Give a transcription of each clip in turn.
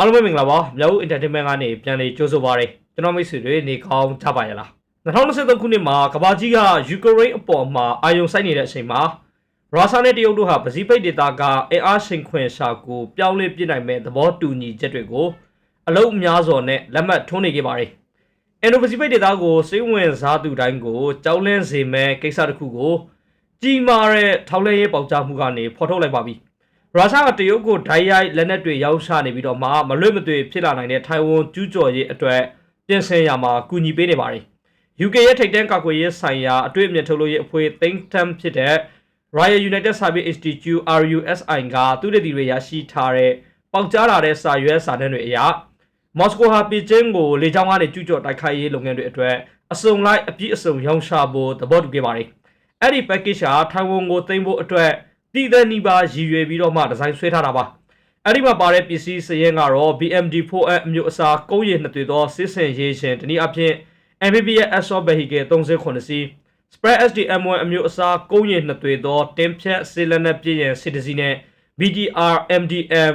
အားလုံးပဲမင်္ဂလာပါမြောက်ဦး entertainment ကနေပြန်လည်ကြိုဆိုပါရစေကျွန်တော်မိတ်ဆွေတွေနေကောင်းကြပါရဲ့လား2023ခုနှစ်မှာကဘာကြီးကယူကရိန်းအပေါ်မှာအာရုံစိုက်နေတဲ့အချိန်မှာရုရှားနဲ့တရုတ်တို့ဟာပစိဖိတ်ဒေသကအင်အားရှင်ခွင်ရှာကိုပြောင်းလဲပြစ်နိုင်မဲ့သဘောတူညီချက်တွေကိုအလုံးအများစွာနဲ့လက်မှတ်ထိုးနေခဲ့ပါတယ်အင်ဒိုပစိဖိတ်ဒေသကိုစိတ်ဝင်စားသူတိုင်းကိုကြောက်လန့်စေမဲ့ကိစ္စတစ်ခုကိုကြီးမားတဲ့ထောက်လှမ်းရေးပေါက်ကြားမှုကနေဖော်ထုတ်လိုက်ပါပြီ ရုရှားကတရုတ်ကိုဓာတ်ရိုက်လက်နက်တွေရောက်ချနေပြီးတော့မှမလွတ်မသွေဖြစ်လာနိုင်တဲ့ထိုင်ဝမ်ကျူးကျော်ရေးအတွက်ပြင်ဆင်ရမှာကူညီပေးနေပါတယ်။ UK ရဲ့ထိပ်တန်းကာကွယ်ရေးဆိုင်ရာအတွေ့အမြင်ထုတ်လို့ရေးအဖွဲ့ Think Tank ဖြစ်တဲ့ Royal United Service Institute RUSI ကသူတည်တည်တွေရရှိထားတဲ့ပေါက်ကြားလာတဲ့စာရွက်စာတမ်းတွေအရမော်စကိုဟာပီကျင်းကိုလေကြောင်းကနေကျူးကျော်တိုက်ခိုက်ရေးလုပ်ငန်းတွေအတွက်အစုံလိုက်အပြည့်အစုံရောင်းချဖို့သဘောတူခဲ့ပါတယ်။အဲ့ဒီ package ဟာထိုင်ဝမ်ကိုသိမ်းဖို့အတွက် တည်တဲ့နီးပါးရည်ရွယ်ပြီးတော့မှဒီဇိုင်းဆွဲထားတာပါအဲ့ဒီမှာပါတဲ့ပစ္စည်းစရင်ကတော့ BMD4 အမျိုးအစားကုန်းရည်နှစ်သွေသောစစ်စင်ရေးရှင်တနည်းအားဖြင့် MVP ရဲ့ Assault Vehicle 38စီး Spread SDM1 အမျိုးအစားကုန်းရည်နှစ်သွေသောတင်ဖြတ်ဆီလန်နဲ့ပြည့်ရင်စစ်တစီနဲ့ BGR MDM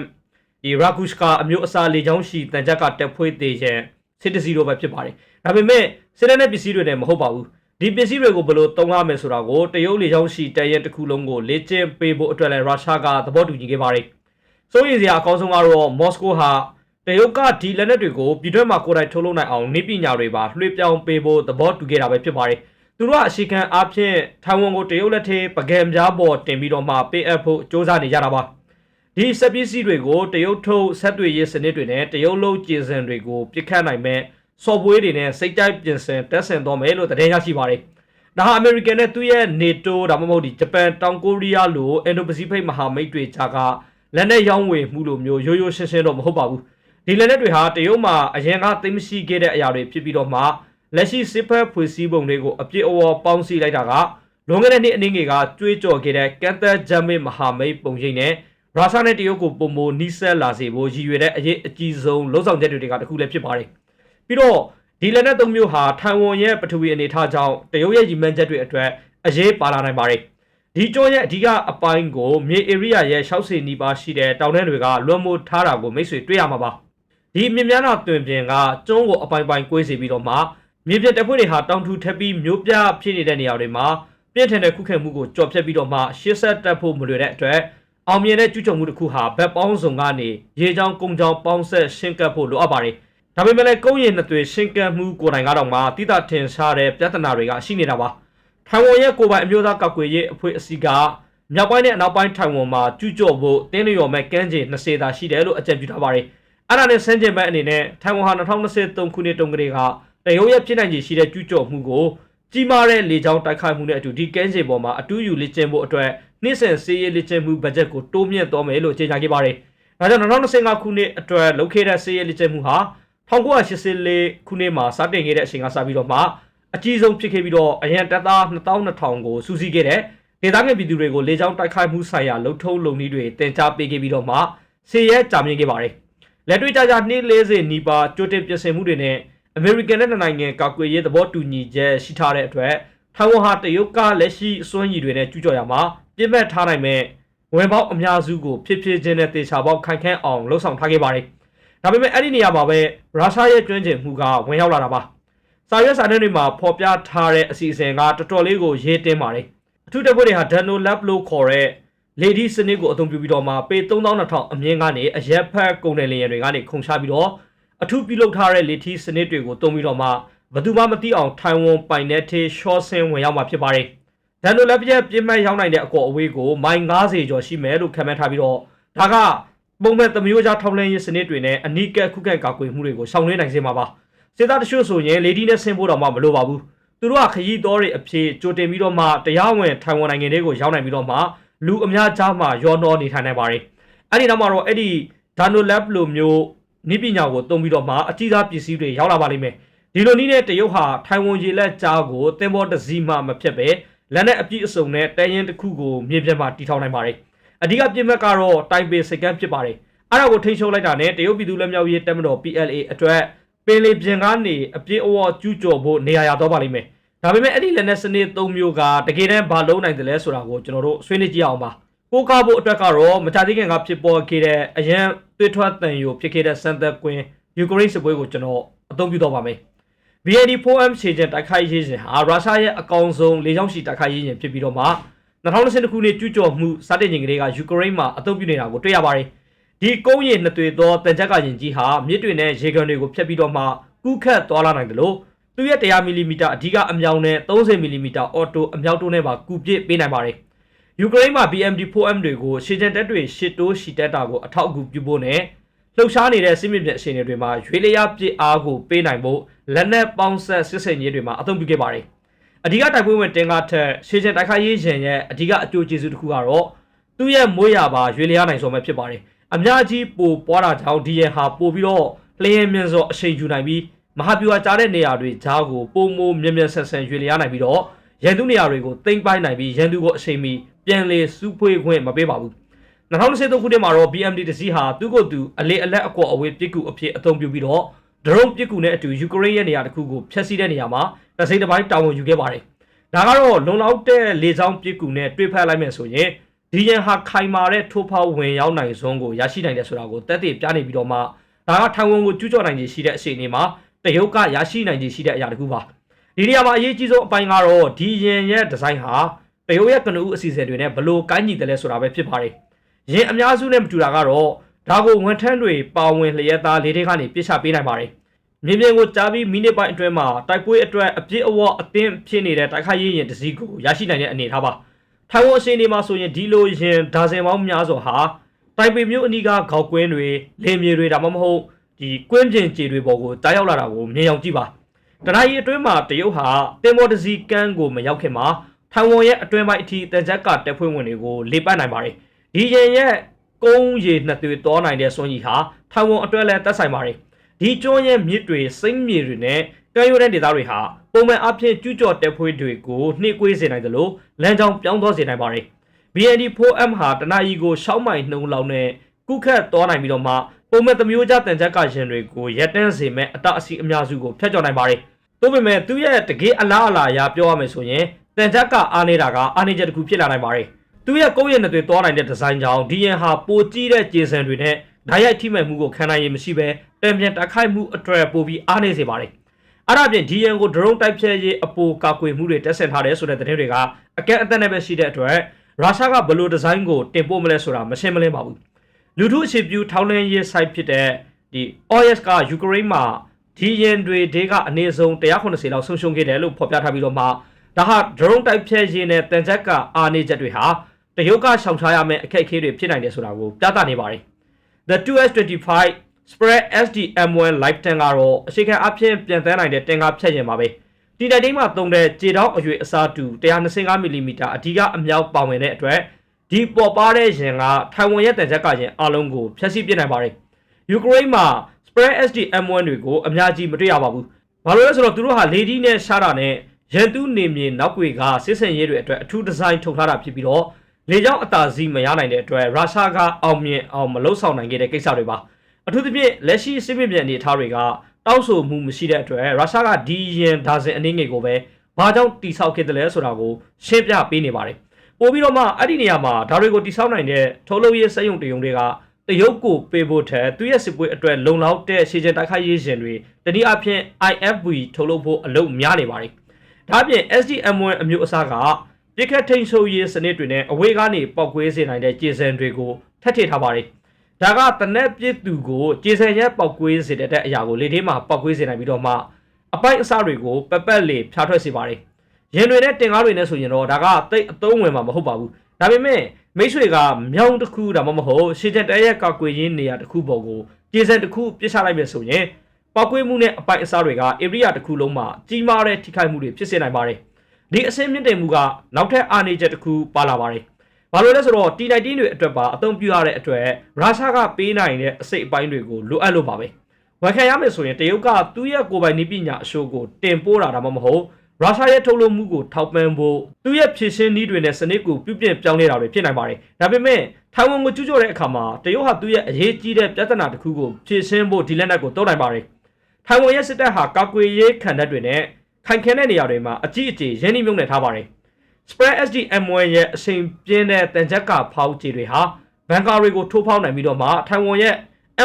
ဒီ Rakushka အမျိုးအစားလေချောင်းရှိတန်ကြပ်ကတက်ဖွေးသေးခြင်းစစ်တစီတို့ပဲဖြစ်ပါတယ်ဒါပေမဲ့စစ်လက်နဲ့ပစ္စည်းတွေနဲ့မဟုတ်ပါဘူး ဒီပစ္စည်းတွေကိုဘယ်လိုသုံးရမယ်ဆိုတာကိုတရုတ်လေကြောင်းရှိတရဲတစ်ခုလုံးကိုလေ့ကျင့်ပေးဖို့အတွက်လည်းရုရှားကသဘောတူညီခဲ့ပါတယ်။စိုးရိမ်စရာအကောင်းဆုံးကတော့မော်စကိုဟာတရုတ်ကဒီလက်နက်တွေကိုပြည်တွင်းမှာကိုယ်တိုင်ထုတ်လုပ်နိုင်အောင်နည်းပညာတွေပါလွှဲပြောင်းပေးဖို့သဘောတူခဲ့တာပဲဖြစ်ပါတယ်။သူတို့ကအရှိခံအားဖြင့်ထိုင်ဝမ်ကိုတရုတ်လက်ထဲပကံပြားပေါ်တင်ပြီးတော့မှပေးအပ်ဖို့စ조사နေကြတာပါ။ဒီစက်ပစ္စည်းတွေကိုတရုတ်ထုတ်ဆက်တွေရေးစနစ်တွေနဲ့တရုတ်လုံးကျင်စင်တွေကိုပြစ်ခတ်နိုင်မဲ့ software တွေနဲ့စိတ်တိုက်ပြင်ဆင်တက်ဆင်သွားမယ်လို့သတင်းရရှိပါတယ်။ဒါဟာ American နဲ့သူ့ရဲ့ NATO ဒါမှမဟုတ်ဒီဂျပန်တောင်ကိုရီးယားလို Indo-Pacific မဟာမိတ်တွေကြားကလက်နက်ရောင်းဝယ်မှုလိုမျိုးရိုးရိုးရှင်းရှင်းတော့မဟုတ်ပါဘူး။ဒီလက်နက်တွေဟာတရုတ်မှာအရင်ကသိမ်းမရှိခဲ့တဲ့အရာတွေဖြစ်ပြီးတော့မှလက်ရှိစစ်ဖက်ဖွေစည်းပုံတွေကိုအပြည့်အဝပေါင်းစည်းလိုက်တာကလွန်ခဲ့တဲ့နှစ်အနည်းငယ်ကကြွေးကြော်ခဲ့တဲ့ကန်တာဂျမစ်မဟာမိတ်ပုံရိပ်နဲ့ရုရှားနဲ့တရုတ်ကိုပုံမနီးစပ်လာစေဖို့ရည်ရွယ်တဲ့အရေးအကြီးဆုံးလှုံ့ဆော်ချက်တွေကတခုလည်းဖြစ်ပါတယ်။ ပြီးတော့ဒီလက်နက်သုံးမျိုးဟာထိုင်ဝမ်ရဲ့ပထဝီအနေအထားကြောင့်တရုတ်ရဲ့ရည်မှန်းချက်တွေအတွက်အရေးပါလာနိုင်ပါတယ်။ဒီကျောရဲ့အဓိကအပိုင်းကိုမြေ area ရဲ့60နီးပါးရှိတဲ့တောင်ထဲတွေကလွှမ်းမိုးထားတာကိုမိတ်ဆွေတွေ့ရမှာပါ။ဒီမြင်များနာတွင်ပြင်ကကျွန်းကိုအပိုင်းပိုင်းကွေးစေပြီးတော့မှမြေပြတပ်ဖွဲ့တွေဟာတောင်ထူထပ်ပြီးမျိုးပြဖြစ်နေတဲ့နေရာတွေမှာပြင်းထန်တဲ့ခုခံမှုကိုကြော်ဖြတ်ပြီးတော့မှရှစ်ဆက်တက်ဖို့မလွယ်တဲ့အတွက်အောင်မြင်တဲ့ကျူးကျော်မှုတစ်ခုဟာဘက်ပေါင်းစုံကနေရေချောင်းကုန်းချောင်းပေါင်းဆက်ရှင်းကပ်ဖို့လိုအပ်ပါတယ်။ ဒါပေမဲ့လည်းကုန်းရင်နှစ်တွေရှင်းကပ်မှုကိုယ်တိုင်ကတော့မှတိတထင်ရှားတဲ့ပြဿနာတွေကရှိနေတာပါ။ထိုင်ဝမ်ရဲ့ကိုယ်ပိုင်အမျိုးသားကောက်ွယ်ရေးအဖွဲ့အစည်းကမြောက်ပိုင်းနဲ့အနောက်ပိုင်းထိုင်ဝမ်မှာကျူးကျော်ဖို့တင်းလျော်မဲ့ကမ်းခြေ20သာရှိတယ်လို့အကြံပြုထားပါတယ်။အဲ့ဒါနဲ့ဆန်းကျင်ဘက်အနေနဲ့ထိုင်ဝမ်ဟာ2023ခုနှစ်တုန်းကတည်းကတရုတ်ရဲ့ဖြစ်နိုင်ခြေရှိတဲ့ကျူးကျော်မှုကိုကြီးမားတဲ့လေကြောင်းတိုက်ခိုက်မှုနဲ့အတူဒီကမ်းခြေပေါ်မှာအတူယူလေ့ကျင့်ဖို့အတွက်နှစ်စဉ်စီးရေးလေ့ကျင့်မှုဘတ်ဂျက်ကိုတိုးမြင့်သွားမယ်လို့ကြေညာခဲ့ပါတယ်။ဒါကြောင့်2025ခုနှစ်အတွက်လုပ်ခဲ့တဲ့စီးရေးလေ့ကျင့်မှုဟာ 1984ခုနှစ်မှာစတင်ခဲ့တဲ့အချိန်ကစပြီးတော့မှအကြီးဆုံးဖြစ်ခဲ့ပြီးတော့အရန်တပ်သား2200ကိုစူးစီးခဲ့တဲ့ဒေသခံပြည်သူတွေကိုလေကြောင်းတိုက်ခိုက်မှုဆိုင်ရာလှုပ်ထုံးလုပ်နည်းတွေတင် जा ပေးခဲ့ပြီးတော့မှစီရဲကြာမြင့်ခဲ့ပါတယ်။လက်တွေ့ကြကြနှိ40နီးပါးကြိုတင်ပြင်ဆင်မှုတွေနဲ့အမေရိကန်နဲ့နိုင်ငံကာကွယ်ရေးသဘောတူညီချက်ရှိထားတဲ့အတွက်ထိုင်ဝမ်ဟာတရုတ်ကလက်ရှိအစွမ်းရည်တွေနဲ့ကျူးကျော်ရမှာပြစ်မှတ်ထားနိုင်မဲ့ဝင်ပေါက်အများစုကိုဖြစ်ဖြစ်ချင်းနဲ့တေချာပေါက်ခိုင်ခန့်အောင်လှုံ့ဆော်ထားခဲ့ပါတယ်။ ဒါပေမဲ့အဲ့ဒီနေရာမှာပဲရုရှားရဲ့ကျွမ်းကျင်မှုကဝင်ရောက်လာတာပါ။စာရွက်စာတမ်းတွေမှာဖော်ပြထားတဲ့အစီအစဉ်ကတော်တော်လေးကိုရေးတင်းပါတယ်။အထူးတပ်ဖွဲ့တွေဟာ Dano Lab လို့ခေါ်တဲ့လေဒီစနစ်ကိုအသုံးပြုပြီးတော့မှပေ3200အမြင့်ကနေအရက်ဖက်ကုန်တယ်လျင်တွေကနေခုန်ချပြီးတော့အထူးပြုလုပ်ထားတဲ့လေထီစနစ်တွေကိုတုံးပြီးတော့မှဘယ်သူမှမသိအောင်ထိုင်ဝမ်ပိုင်နယ်ထေးရှော့ဆင်းဝင်ရောက်မှာဖြစ်ပါတယ်။ဒန်နိုလက်ပြက်ပြင်းမဲ့ရောက်နိုင်တဲ့အကော်အဝေးကိုမိုင်90ကျော်ရှိမယ်လို့ခန့်မှန်းထားပြီးတော့ဒါက ပုံမဲ့သမျိုးကြားထောက်လှမ်းရေးစနစ်တွေနဲ့အနီးကပ်ခုခံကာကွယ်မှုတွေကိုရှောင်လွှဲနိုင်စေမှာပါ။စစ်သားတချို့ဆိုရင်လေဒီနဲ့ဆင်းဖို့တော့မှမလိုပါဘူး။သူတို့ကခရီးတော်တွေအဖြစ်ကြိုတင်ပြီးတော့မှတရားဝင်ထိုင်ဝမ်နိုင်ငံတွေကိုရောက်နိုင်ပြီးတော့မှလူအများကြားမှာရောနှောနေထိုင်နိုင်ပါတယ်။အဲ့ဒီနောက်မှာတော့အဲ့ဒီဒန်နိုလက်လိုမျိုးနိပညာကိုတုံးပြီးတော့မှအကြီးစားပစ္စည်းတွေရောက်လာပါလိမ့်မယ်ဒီလိုနည်းနဲ့တရုတ်ဟာထိုင်ဝမ်ရေလက်ကြားကိုတင်ပေါ်တစည်းမှမဖြစ်ပဲလက်နဲ့အပြည့်အစုံနဲ့တန်ရင်တစ်ခုကိုမြေပြင်မှာတီထောင်နိုင်ပါတယ် အဓိကပြစ်မှတ်ကတော့တိုင်ပေစကန်ဖြစ်ပါတယ်အဲ့ဒါကိုထိန်းချုပ်လိုက်တာနဲ့တရုတ်ပြည်သူ့လက်မြောက်ရေးတပ်မတော် PLA အတွက်ပင်လေပြင်ကနေအပြည့်အဝကျူးကျော်ဖို့နေရာရတော့ပါလိမ့်မယ်ဒါပေမဲ့အဲ့ဒီလက်နက်စနစ်၃မျိုးကတကယ်တမ်းဘာလုံးနိုင်တယ်လဲဆိုတာကိုကျွန်တော်တို့ဆွေးနွေးကြည့်အောင်ပါကိုးကားဖို့အတွက်ကတော့မကြသေးခင်ကဖြစ်ပေါ်ခဲ့တဲ့အရန်သွေးထွက်တန်ယိုဖြစ်ခဲ့တဲ့စံသက်ကွင်းယူကရိန်းစစ်ပွဲကိုကျွန်တော်အသုံးပြုတော့ပါမယ် VAD4M ခြေချင်တိုက်ခိုက်ရေးစဉ်ဟာရုရှားရဲ့အကောင်ဆုံးလေကြောင်းရှိတိုက်ခိုက်ရေးရင်ဖြစ်ပြီးတော့မှ 2020ခုနှစ်ကျူးကျော်မှုစတင်ချိန်ကလေးကယူကရိန်းမှာအသုံးပြုနေတာကိုတွေ့ရပါတယ်ဒီကုန်းရည်နှစ်သွေသောတန်ကြပ်ကရင်ကြီးဟာမြစ်တွေနဲ့ရေကန်တွေကိုဖျက်ပြီးတော့မှကူးခတ်သွားလာနိုင်တယ်လို့သူ့ရဲ့100မီလီမီတာအဓိကအမြောင်နဲ့30မီလီမီတာအော်တိုအမြောက်တိုးနဲ့ပါကူပစ်ပေးနိုင်ပါတယ်ယူကရိန်းမှာ BMD4M တွေကိုရှေ့ကျန်တက်တွေရှစ်တိုးရှီတက်တာကိုအထောက်အကူပြုဖို့နဲ့လှုပ်ရှားနေတဲ့စစ်မြေပြင်အခြေအနေတွေမှာရွေးလျားပစ်အားကိုပေးနိုင်ဖို့လက်နက်ပေါင်းဆက်စစ်စင်ရေးတွေမှာအသုံးပြုခဲ့ပါတယ် အဓိကတိုက်ပွဲဝင်တင်ကားထက်ရှေ့ကျန်တိုက်ခိုက်ရေးရင်ရဲ့အဓိကအကျိုးကျေးဇူးတစ်ခုကတော့သူ့ရဲ့မွေးရပါရွေးလျားနိုင်ဆုံးပဲဖြစ်ပါတယ်အများကြီးပိုပွားတာကြောင့်ဒီရန်ဟာပို့ပြီးတော့လျှင်မြန်စွာအရှိန်ယူနိုင်ပြီးမဟာဗျူဟာကြားတဲ့နေရာတွေဂျားကိုပုံမိုးမြင်မြန်ဆန်ဆန်ရွေလျားနိုင်ပြီးတော့ရန်သူနေရာတွေကိုတိမ့်ပိုင်းနိုင်ပြီးရန်သူကိုအချိန်မီပြန်လေစုဖွေးခွင့်မပေးပါဘူး2023ခုနှစ်မှာတော့ BMD တစီးဟာသူ့ကိုယ်သူအလေအလက်အကွာအဝေးပစ်ကူအဖြစ်အသုံးပြုပြီးတော့ ဒရုန်းပစ်ကူနဲ့အတူယူကရိန်းရဲ့နေရာတစ်ခုကိုဖျက်ဆီးတဲ့နေရာမှာတစိမ့်တစ်ပိုင်းတာဝန်ယူခဲ့ပါတယ်ဒါကတော့လုံလောက်တဲ့လေကြောင်းပစ်ကူနဲ့တွေးဖက်လိုက်မယ်ဆိုရင်ဒီရန်ဟာခိုင်မာတဲ့ထိုးဖောက်ဝင်ရောက်နိုင်စွမ်းကိုရရှိနိုင်တယ်ဆိုတာကိုတက်တည်ပြနေပြီးတော့မှဒါကထိုင်ဝမ်ကိုကျူးကျော်နိုင်ခြေရှိတဲ့အခြေအနေမှာတရုတ်ကရရှိနိုင်ခြေရှိတဲ့အရာတစ်ခုပါဒီနေရာမှာအရေးကြီးဆုံးအပိုင်းကတော့ဒီရန်ရဲ့ဒီဇိုင်းဟာတရုတ်ရဲ့ကနဦးအစီအစဉ်တွေနဲ့ဘလို့ကိုင်းညီတယ်လဲဆိုတာပဲဖြစ်ပါတယ်ရန်အများစုနဲ့မတူတာကတော့ ဒါကိုဝန်ထမ်းတွေပါဝင်လျက်သားလေးတွေကနေပြစ်ချပေးနိုင်ပါတယ်မြင်းမြင်းကိုကြားပြီးမိနစ်ပိုင်းအတွင်းမှာတိုက်ပွဲအတွက်အပြစ်အဝအသင်းဖြစ်နေတဲ့တိုက်ခိုက်ရေးရင်တစည်းကိုရရှိနိုင်တဲ့အနေအထားပါထိုင်ဝမ်အရှင်နေမှာဆိုရင်ဒီလိုရင်ဒါဇင်ပေါင်းများစွာဟာတိုင်ပေမြို့အနီးကခေါက်ကွင်းတွေလင်းမြေတွေဒါမှမဟုတ်ဒီကွင်းပြင်ကျေတွေပေါ်ကိုတားရောက်လာတာကိုမြင်အောင်ကြည့်ပါတနအီအတွင်းမှာတရုတ်ဟာတင်မော်တစီကန်းကိုမရောက်ခင်မှာထိုင်ဝမ်ရဲ့အတွင်းပိုင်းအထိတန်ချက်ကတက်ဖွဲ့ဝင်တွေကိုလေပတ်နိုင်ပါတယ်ဒီရင်ရဲ့ ကုန်းရည်နှစ်သွေတောနိုင်တဲ့စွန့်ကြီးဟာထိုင်ဝမ်အတွဲလဲတက်ဆိုင်ပါတယ်ဒီကျွန်းရဲ့မြစ်တွေစိမ့်မြေတွေနဲ့ကမ်းရိုးတဲ့ဒေသတွေဟာပုံမှန်အဖြစ်ကျူးကျော်တက်ဖွဲ့တွေကိုနှိကွေးစေနိုင်တယ်လို့လမ်းကြောင်းပြောင်းသွားစေနိုင်ပါတယ် BND4M ဟာတနအီကိုရှောင်းမိုင်နှုံလောက်နဲ့ကုခတ်သွားနိုင်ပြီးတော့မှပုံမှန်သမျိုးကြတန်ချက်ကရင်တွေကိုရက်တန်းစေမဲ့အတအစီအများစုကိုဖျက်ကျော်နိုင်ပါတယ်။သို့ပေမဲ့သူရဲ့တကယ်အလားအလာအရာပြောရမယ်ဆိုရင်တန်ချက်ကအားနေတာကအားနေချက်တစ်ခုဖြစ်လာနိုင်ပါတယ်။ သူရဲ့ကုန်းရည်နဲ့တွေသွားနိုင်တဲ့ဒီဇိုင်းကြောင့်ဒီယန်ဟာပိုကြီးတဲ့ကျေစံတွေနဲ့ဓာတ်ရိုက်ထိမှန်မှုကိုခံနိုင်ရမရှိဘဲတံပြန်တိုက်ခိုက်မှုအတွေ့ပိုပြီးအားနေစေပါတယ်။အဲ့ဒါပြင်ဒီယန်ကိုဒရုန်းတိုက်ဖြတ်ရေးအပိုကာကွယ်မှုတွေတက်ဆင်ထားတယ်ဆိုတဲ့သတင်းတွေကအကန့်အသတ်နဲ့ပဲရှိတဲ့အတွက်ရုရှားကဘယ်လိုဒီဇိုင်းကိုတင်ပို့မလဲဆိုတာမရှင်းမလင်းပါဘူးလူထုအခြေပြုထောင်းနှင်းရေး site ဖြစ်တဲ့ဒီ OS ကယူကရိန်းမှာဒီရင်တွေဒေးကအနည်းဆုံး180လောက်ဆုံးရှုံးခဲ့တယ်လို့ဖော်ပြထားပြီးတော့မှဒါဟာ drone တိုက်ဖြတ်ရေးနဲ့တန်ချက်ကအာနေချက်တွေဟာ တရုတ်ကရှောင်ရှားရမယ့်အခက်အခဲတွေဖြစ်နိုင်တယ်ဆိုတာကိုပြသနေပါတယ် The 2S25 Spread SDM1 Live 10ကတော့အရှိခံအဖြစ်ပြန်တန်းနိုင်တဲ့တင်ကားဖြတ်ရင်ပါပဲဒီတိုက်တိမှာသုံးတဲ့ခြေထောက်အရွယ်အစားတူ125မီလီမီတာအဓိကအမြောက်ပါဝင်တဲ့အတွက်ဒီပေါ်ပါတဲ့ရင်ကထိုင်ဝမ်ရဲ့တန်ချက်ကရင်အလုံးကိုဖျက်ဆီးပစ်နိုင်ပါတယ်ယူကရိန်းမှာ Spread SDM1 တွေကိုအများကြီးမတွေ့ရပါဘူးဘာလို့လဲဆိုတော့သူတို့ဟာလေဒီနဲ့ရှားတာနဲ့ရန်သူနေမြေနောက်ွေကစစ်စင်ရေးတွေအတွက်အထူးဒီဇိုင်းထုတ်ထားတာဖြစ်ပြီးတော့ လေကြောင်းအတားစီးမရနိုင်တဲ့အတွက်ရုရှားကအောင်မြင်အောင်မလုပ်ဆောင်နိုင်ခဲ့တဲ့ကိစ္စတွေပါအထူးသဖြင့်လက်ရှိစစ်မြေပြင်အနေအထားတွေကတောက်ဆိုမှုမရှိတဲ့အတွက်ရုရှားကဒီရင်ဒါဇင်အနေငယ်ကိုပဲဘာကြောင့်တိဆောက်ခဲ့တယ်လဲဆိုတာကိုရှင်းပြပေးနေပါတယ်ပို့ပြီးတော့မှအဲ့ဒီနေရာမှာဒါတွေကိုတိဆောက်နိုင်တဲ့ထုတ်လုပ်ရေးစက်ရုံတရုံတွေကတရုတ်ကိုပေးဖို့ထက်သူရဲ့စစ်ပွဲအတွက်လုံလောက်တဲ့ရှေ့ကျတိုက်ခိုက်ရေးရှင်တွေတနည်းအားဖြင့် IFV ထုတ်လုပ်ဖို့အလုပ်များနေပါတယ်ဒါအပြင် SDM1 အမျိုးအစားက ပြစ်ခတ်ထိန်ဆိုးရေးစနစ်တွေနဲ့အဝေးကနေပောက်ကွဲစေနိုင်တဲ့ကျေစံတွေကိုထပ်ထည့်ထားပါတယ်ဒါကတနက်ပြစ်သူကိုကျေစံရက်ပောက်ကွဲစေတဲ့အရာကိုလေထဲမှာပောက်ကွဲစေနိုင်ပြီးတော့မှအပိုက်အစတွေကိုပက်ပက်လေဖြားထွက်စေပါတယ်ရင်တွေနဲ့တင်ကားတွေနဲ့ဆိုရင်တော့ဒါကတိတ်အသုံးဝင်မှာမဟုတ်ပါဘူးဒါပေမဲ့မိတ်ဆွေကမြောင်းတစ်ခုဒါမှမဟုတ်ရှေ့ချက်တဲရဲ့ကောက်ကွေရင်းနေရာတစ်ခုပေါ်ကိုကျေစံတစ်ခုပြစ်ချလိုက်မယ်ဆိုရင်ပောက်ကွေးမှုနဲ့အပိုက်အစားတွေကဧရိယာတစ်ခုလုံးမှာကြီးမားတဲ့ထိခိုက်မှုတွေဖြစ်စေနိုင်ပါတယ် ဒီအဆင့်မြင့်တင်မှုကနောက်ထပ်အာနေချက်တစ်ခုပါလာပါတယ်ဘာလို့လဲဆိုတော့ T19 တွေအတွက်ပါအသုံးပြုရတဲ့အတွက်ရုရှားကပေးနိုင်တဲ့အစိတ်အပိုင်းတွေကိုလိုအပ်လို့ပါပဲဝန်ခံရမယ်ဆိုရင်တရုတ်ကသူ့ရဲ့ကိုယ်ပိုင်နည်းပညာအရှိုးကိုတင်ပို့တာဒါမှမဟုတ်ရုရှားရဲ့ထုတ်လုပ်မှုကိုထောက်ပံ့ဖို့သူ့ရဲ့ဖြည့်ရှင်းနည်းတွေနဲ့စနစ်ကိုပြုပြင်ပြောင်းလဲတာတွေဖြစ်နိုင်ပါတယ်။ဒါပေမဲ့ထိုင်ဝမ်ကိုကျူးကျော်တဲ့အခါမှာတရုတ်ဟာသူ့ရဲ့အရေးကြီးတဲ့ပြဿနာတစ်ခုကိုဖြည့်ရှင်းဖို့ဒီလက်နက်ကိုသုံးနိုင်ပါတယ်။ထိုင်ဝမ်ရဲ့စစ်တပ်ဟာကာကွယ်ရေးခံတပ်တွေနဲ့ ခိုင်ခဲတဲ့နေရာတွေမှာအကြီးအကျယ်ရင်းနှီးမြှုပ်နှံထားပါတယ်။ Spread SD M1 ရဲ့အချိန်ပြင်းတဲ့တန်ချက်ကဖောက်ကြီးတွေဟာဘန်ကာတွေကိုထိုးဖောက်နိုင်ပြီးတော့မှထိုင်ဝမ်ရဲ့